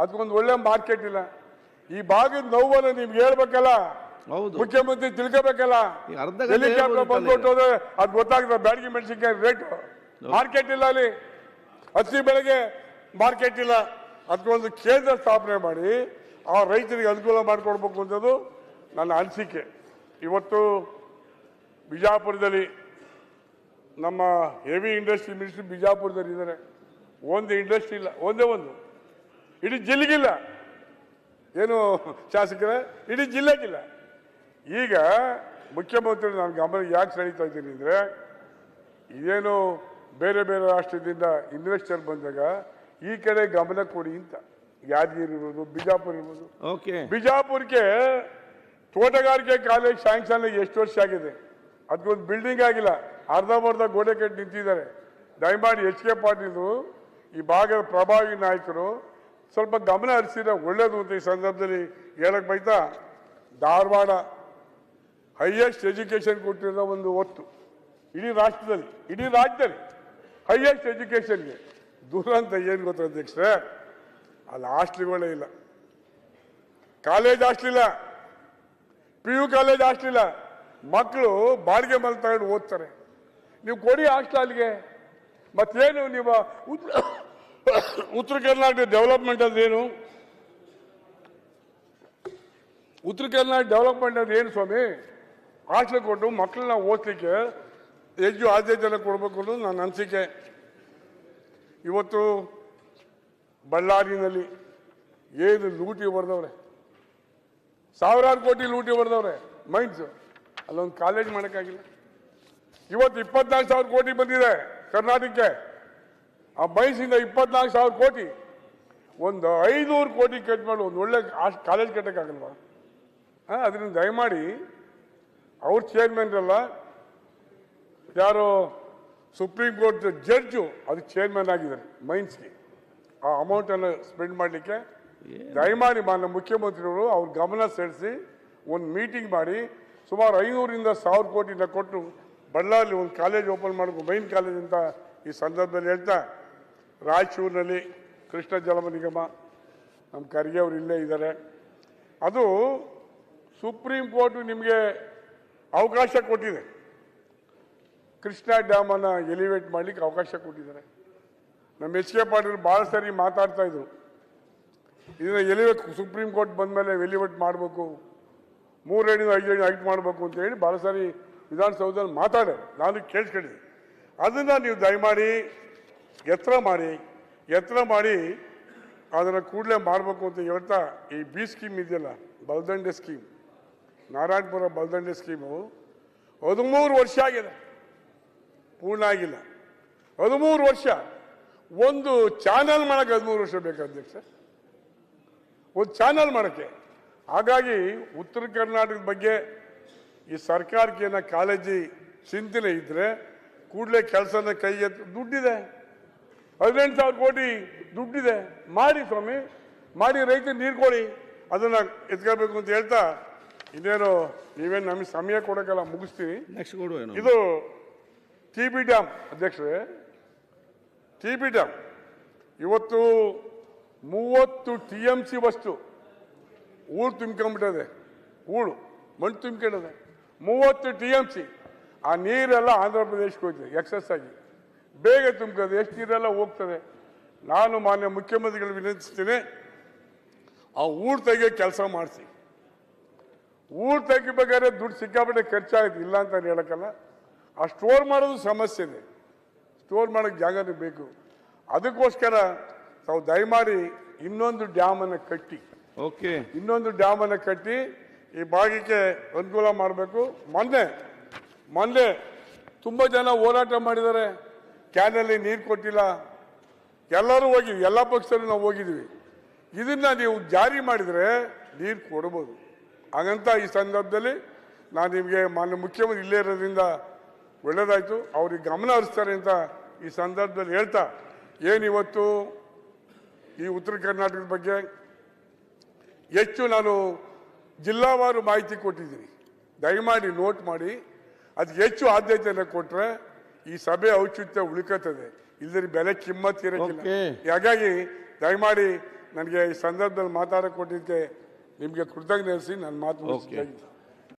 ಅದಕ್ಕೊಂದು ಒಳ್ಳೆ ಮಾರ್ಕೆಟ್ ಇಲ್ಲ. ಈ ಭಾಗದ ನೋವನ್ನು ನಿಮ್ಗೆ ಹೇಳ್ಬೇಕಲ್ಲ? ಹೌದು. ಮುಖ್ಯಮಂತ್ರಿ ತಿಳ್ಕೋಬೇಕಲ್ಲ? ಅರ್ಧ ಬಂದ್ಬಿಟ್ಟು ಅದು ಗೊತ್ತಾಗ್ತದೆ ಬ್ಯಾಡಗಿ ಮೆಣಸಿನಕಾಯಿ ರೇಟ್. ಮಾರ್ಕೆಟ್ ಇಲ್ಲ ಅಲ್ಲಿ. ಹತ್ತಿ ಬೆಳೆಗೆ ಮಾರ್ಕೆಟ್ ಇಲ್ಲ. ಅದಕ್ಕೊಂದು ಕೇಂದ್ರ ಸ್ಥಾಪನೆ ಮಾಡಿ, ಆ ರೈತರಿಗೆ ಅನುಕೂಲ ಮಾಡಿಕೊಡ್ಬೇಕು ಅನ್ನೋದು ನನ್ನ ಅನಿಸಿಕೆ. ಇವತ್ತು ಬಿಜಾಪುರದಲ್ಲಿ ನಮ್ಮ ಹೆವಿ ಇಂಡಸ್ಟ್ರಿ ಮಿನಿಸ್ಟ್ರಿ ಬಿಜಾಪುರದಲ್ಲಿ ಇದ್ದಾರೆ. ಒಂದು ಇಂಡಸ್ಟ್ರಿ ಇಲ್ಲ, ಒಂದೇ ಒಂದು. ಇಡೀ ಜಿಲ್ಲೆಗಿಲ್ಲ. ಏನು ಶಾಸಕರ? ಇಡೀ ಜಿಲ್ಲೆಗಿಲ್ಲ. ಈಗ ಮುಖ್ಯಮಂತ್ರಿ, ನಾನು ಗಮನ ಯಾಕೆ ಸೆಳೀತಾ ಇದ್ದೀನಿ ಅಂದರೆ, ಇದೇನು ಬೇರೆ ಬೇರೆ ರಾಷ್ಟ್ರದಿಂದ ಇನ್ವೆಸ್ಟರ್ ಬಂದಾಗ ಈ ಕಡೆ ಗಮನ ಕೊಡಿ ಅಂತ. ಯಾದಗಿರಿ ಇರ್ಬೋದು ಬಿಜಾಪುರ್ ಇರ್ಬೋದು. ಓಕೆ ಬಿಜಾಪುರಕ್ಕೆ ತೋಟಗಾರಿಕೆ ಕಾಲೇಜ್ ಸ್ಯಾಂಕ್ಷನ್ ಎಷ್ಟು ವರ್ಷ ಆಗಿದೆ? ಅದಕ್ಕೊಂದು ಬಿಲ್ಡಿಂಗ್ ಆಗಿಲ್ಲ. ಅರ್ಧಂಬರ್ಧ ಗೋಡೆ ಕಟ್ಟಿ ನಿಂತಿದ್ದಾರೆ. ದಯಮಾಡಿ ಎಚ್ ಕೆ ಪಾಟೀಲು ಈ ಭಾಗದ ಪ್ರಭಾವಿ ನಾಯಕರು ಸ್ವಲ್ಪ ಗಮನ ಹರಿಸಿದ್ರೆ ಒಳ್ಳೇದು ಅಂತ ಈ ಸಂದರ್ಭದಲ್ಲಿ ಹೇಳಕ್ ಬೈತಾ ಧಾರವಾಡ ಹೈಯೆಸ್ಟ್ ಎಜುಕೇಷನ್ ಕೊಟ್ಟಿರೋ ಒಂದು ಒತ್ತು. ಇಡೀ ರಾಷ್ಟ್ರದಲ್ಲಿ ಇಡೀ ರಾಜ್ಯದಲ್ಲಿ. ಹೈಯೆಸ್ಟ್ ಎಜುಕೇಷನ್ಗೆ ದೂರ ಅಂತ ಏನು ಗೊತ್ತಾ ಅಧ್ಯಕ್ಷರೇ? ಅಲ್ಲಿ ಹಾಸ್ಟ್ಲ್ಗಳೇ ಇಲ್ಲ. ಕಾಲೇಜ್ ಹಾಸ್ಟ್ಲಿಲ್ಲ ಪಿ ಯು ಕಾಲೇಜ್ ಹಾಸ್ಟ್ಲಿಲ್ಲ ಮಕ್ಕಳು ಬಾಡಿಗೆ ಮನೆ ತಗೊಂಡು ಓದ್ತಾರೆ. ನೀವು ಕೊಡಿ ಹಾಸ್ಟೆಲ್ ಅಲ್ಲಿಗೆ ಮತ್ತೇನು ನೀವು ಉತ್ತರ ಕರ್ನಾಟಕ ಡೆವಲಪ್ಮೆಂಟ್ ಅಂದ್ರೆ ಏನು? ಉತ್ತರ ಕರ್ನಾಟಕ ಡೆವಲಪ್ಮೆಂಟ್ ಅಂದ್ರೆ ಏನು ಸ್ವಾಮಿ? ಹಾಸ್ಟೆಲ್ ಕೊಟ್ಟು ಮಕ್ಕಳನ್ನ ಓದ್ಲಿಕ್ಕೆ ಹೆಚ್ಚು ಆದ್ಯತೆಯನ್ನು ಕೊಡಬೇಕು ಅನ್ನೋದು ನನ್ನ ಅನಿಸಿಕೆ. ಇವತ್ತು ಬಳ್ಳಾರಿನಲ್ಲಿ ಏನು ಲೂಟಿ ಬರೆದವ್ರೆ? ಸಾವಿರಾರು ಕೋಟಿ ಲೂಟಿ ಬರೆದವ್ರೆ, ಮೈನ್ಸ್. ಅಲ್ಲೊಂದು ಕಾಲೇಜ್ ಮಾಡೋಕ್ಕಾಗಿಲ್ಲ. ಇವತ್ತು ಇಪ್ಪತ್ನಾಲ್ಕು ಸಾವಿರ ಕೋಟಿ ಬಂದಿದೆ ಕರ್ನಾಟಕಕ್ಕೆ. ಆ ಮೈನ್ಸಿಂದ ಇಪ್ಪತ್ನಾಲ್ಕು ಸಾವಿರ ಕೋಟಿ. ಒಂದು ಐನೂರು ಕೋಟಿ ಕಟ್ ಮಾಡಿ ಒಂದು ಒಳ್ಳೆ ಕಾಲೇಜ್ ಕಟ್ಟೋಕ್ಕಾಗಲ್ವಾ? ಅದರಿಂದ ದಯಮಾಡಿ, ಅವ್ರ ಚೇರ್ಮನ್ ಅಲ್ಲ ಯಾರೋ ಸುಪ್ರೀಂ ಕೋರ್ಟ್ ಜಡ್ಜು ಅದು ಚೇರ್ಮನ್ ಆಗಿದ್ದಾರೆ ಮೈನ್ಸ್ಗೆ. ಆ ಅಮೌಂಟನ್ನು ಸ್ಪೆಂಡ್ ಮಾಡಲಿಕ್ಕೆ ದಯಮಾಡಿ ಮಾನ್ಯ ಮುಖ್ಯಮಂತ್ರಿಗಳು ಅವ್ರ ಗಮನ ಸೆಳೆಸಿ ಒಂದು ಮೀಟಿಂಗ್ ಮಾಡಿ ಸುಮಾರು ಐನೂರಿಂದ ಸಾವಿರ ಕೋಟಿನ ಕೊಟ್ಟು ಬಳ್ಳಾರಿ ಒಂದು ಕಾಲೇಜ್ ಓಪನ್ ಮಾಡಬೇಕು ಮೈನ್ ಕಾಲೇಜ್ ಅಂತ ಈ ಸಂದರ್ಭದಲ್ಲಿ ಹೇಳ್ತಾ ರಾಯಚೂರಿನಲ್ಲಿ ಕೃಷ್ಣ ಜಲಮ ನಿಗಮ ನಮ್ಮ ಖರ್ಗೆ ಅವರು ಇಲ್ಲೇ ಇದ್ದಾರೆ. ಅದು ಸುಪ್ರೀಂ ಕೋರ್ಟು ನಿಮಗೆ ಅವಕಾಶ ಕೊಟ್ಟಿದೆ. ಕೃಷ್ಣ ಡ್ಯಾಮನ್ನ ಎಲಿವೇಟ್ ಮಾಡಲಿಕ್ಕೆ ಅವಕಾಶ ಕೊಟ್ಟಿದ್ದಾರೆ. ನಮ್ಮ ಎಚ್ ಕೆ ಪಾಟೀಲ್ ಭಾಳ ಸರಿ ಮಾತಾಡ್ತಾ ಇದ್ರು. ಇದನ್ನ ಎಲಿವೇಟ್ ಸುಪ್ರೀಂ ಕೋರ್ಟ್ ಬಂದ ಮೇಲೆ ಎಲಿವೇಟ್ ಮಾಡಬೇಕು, ಮೂರು ಅಡಿ ಐದು ಹೈಟ್ ಮಾಡಬೇಕು ಅಂತ ಹೇಳಿ ಭಾಳ ಸಾರಿ ವಿಧಾನಸೌಧದಲ್ಲಿ ಮಾತಾಡೋರು ನಾನು ಕೇಳಿಸ್ಕೊಂಡಿದ್ದೆ. ಅದನ್ನು ನೀವು ದಯಮಾಡಿ ಎತ್ತರ ಮಾಡಿ ಎತ್ತರ ಮಾಡಿ ಅದನ್ನು ಕೂಡಲೇ ಮಾಡಬೇಕು ಅಂತ ಹೇಳ್ತಾ ಈ ಬಿ ಸ್ಕೀಮ್ ಇದೆಯಲ್ಲ, ಬಲ್ದಂಡೆ ಸ್ಕೀಮ್, ನಾರಾಯಣಪುರ ಬಲ್ದಂಡೆ ಸ್ಕೀಮು, ಹದಿಮೂರು ವರ್ಷ ಆಗಿದೆ. ಪೂರ್ಣ ಆಗಿಲ್ಲ. ಹದಿಮೂರು ವರ್ಷ. ಒಂದು ಚಾನಲ್ ಮಾಡೋಕ್ಕೆ ಹದಿಮೂರು ವರ್ಷ ಬೇಕು ಅಧ್ಯಕ್ಷ. ಒಂದು ಚಾನಲ್ ಮಾಡೋಕ್ಕೆ. ಹಾಗಾಗಿ ಉತ್ತರ ಕರ್ನಾಟಕದ ಬಗ್ಗೆ ಈ ಸರ್ಕಾರಕ್ಕೆ ಏನೋ ಕಾಲೇಜಿ ಚಿಂತನೆ ಇದ್ರೆ ಕೂಡಲೇ ಕೆಲಸನ ಕೈಗೆ ದುಡ್ಡಿದೆ. ಹದಿನೆಂಟು ಸಾವಿರ ಕೋಟಿ ದುಡ್ಡಿದೆ. ಮಾಡಿ ಸ್ವಾಮಿ ಮಾಡಿ ರೈತರು ನೀರು ಕೊಡಿ. ಅದನ್ನ ಎತ್ಕೋಬೇಕು ಅಂತ ಹೇಳ್ತಾ ಇನ್ನೇನು ನೀವೇನು ನಮಗೆ ಸಮಯ ಕೊಡೋಕ್ಕಲ್ಲ ಮುಗಿಸ್ತೀನಿ. ಇದು ಟಿ ಬಿ ಡ್ಯಾಮ್ ಅಧ್ಯಕ್ಷರೇ. ಟಿ ಬಿ ಡ್ಯಾಮ್ ಇವತ್ತು ಮೂವತ್ತು ಟಿ ಎಂ ಸಿ ವಸ್ತು ಊರು ತುಂಬ್ಕೊಂಡ್ಬಿಟ್ಟದೆ. ಊಳು ಮಣ್ಣು ತುಂಬಿಕೊಂಡಿದೆ. ಮೂವತ್ತು ಟಿ ಎಂ ಸಿ. ಆ ನೀರೆಲ್ಲ ಆಂಧ್ರ ಪ್ರದೇಶಕ್ಕೆ ಹೋಗ್ತದೆ ಎಕ್ಸಸ್ ಆಗಿ. ಬೇಗ ತುಂಬ್ಕೋದು ಎಷ್ಟು ನೀರೆಲ್ಲ ಹೋಗ್ತದೆ. ನಾನು ಮಾನ್ಯ ಮುಖ್ಯಮಂತ್ರಿಗಳು ವಿನಂತಿಸ್ತೀನಿ, ಆ ಊರು ತೆಗಿಯೋ ಕೆಲಸ ಮಾಡಿಸಿ. ಊರು ತೆಗಿಬೇಕಾದ್ರೆ ದುಡ್ಡು ಸಿಕ್ಕಾಪಟ್ಟೆ ಖರ್ಚಾಗುತ್ತೆ ಇಲ್ಲ ಅಂತ ಹೇಳಕ್ಕಲ್ಲ. ಆ ಸ್ಟೋರ್ ಮಾಡೋದು ಸಮಸ್ಯೆ ಇದೆ ಸ್ಟೋರ್ ಮಾಡೋಕ್ಕೆ ಜಾಗನೇ ಬೇಕು. ಅದಕ್ಕೋಸ್ಕರ ತಾವು ದಯಮಾಡಿ ಇನ್ನೊಂದು ಡ್ಯಾಮನ್ನು ಕಟ್ಟಿ. ಓಕೆ. ಇನ್ನೊಂದು ಡ್ಯಾಮನ್ನು ಕಟ್ಟಿ ಈ ಭಾಗಕ್ಕೆ ಅನುಕೂಲ ಮಾಡಬೇಕು. ಮೊನ್ನೆ ಮೊನ್ನೆ ತುಂಬ ಜನ ಹೋರಾಟ ಮಾಡಿದ್ದಾರೆ. ಕ್ಯಾನಲ್ಲಿ ನೀರು ಕೊಟ್ಟಿಲ್ಲ. ಎಲ್ಲರೂ ಹೋಗಿದ್ವಿ ಎಲ್ಲ ಪಕ್ಷದಲ್ಲೂ ನಾವು ಹೋಗಿದ್ವಿ. ಇದನ್ನ ನೀವು ಜಾರಿ ಮಾಡಿದರೆ ನೀರು ಕೊಡ್ಬೋದು. ಹಾಗಂತ ಈ ಸಂದರ್ಭದಲ್ಲಿ ನಾನು ನಿಮಗೆ ಮಾನ್ಯ ಮುಖ್ಯಮಂತ್ರಿ ಇಲ್ಲೇ ಇರೋದ್ರಿಂದ ಒಳ್ಳೇದಾಯ್ತು. ಅವ್ರಿಗೆ ಗಮನ ಹರಿಸ್ತಾರೆ ಅಂತ ಈ ಸಂದರ್ಭದಲ್ಲಿ ಹೇಳ್ತಾ ಏನಿವತ್ತು ಈ ಉತ್ತರ ಕರ್ನಾಟಕದ ಬಗ್ಗೆ? ಹೆಚ್ಚು ನಾನು ಜಿಲ್ಲಾವಾರು ಮಾಹಿತಿ ಕೊಟ್ಟಿದ್ದೀನಿ. ದಯಮಾಡಿ ನೋಟ್ ಮಾಡಿ. ಅದಕ್ಕೆ ಹೆಚ್ಚು ಆದ್ಯತೆಯನ್ನು ಕೊಟ್ಟರೆ ಈ ಸಭೆ ಔಚಿತ್ಯ ಉಳ್ಕತ್ತದೆ. ಇಲ್ಲದ್ರೆ ಬೆಲೆ ಕಿಮ್ಮತ್ ಇರೋಕ್ಕಿಲ್ಲ. ಹಾಗಾಗಿ ದಯಮಾಡಿ ನನಗೆ ಈ ಸಂದರ್ಭದಲ್ಲಿ ಮಾತಾಡಕ್ಕೆ ಕೊಟ್ಟಿದ್ದಕ್ಕೆ ನಿಮಗೆ ಕೃತಜ್ಞತೆ ನಾನು ಮಾತು.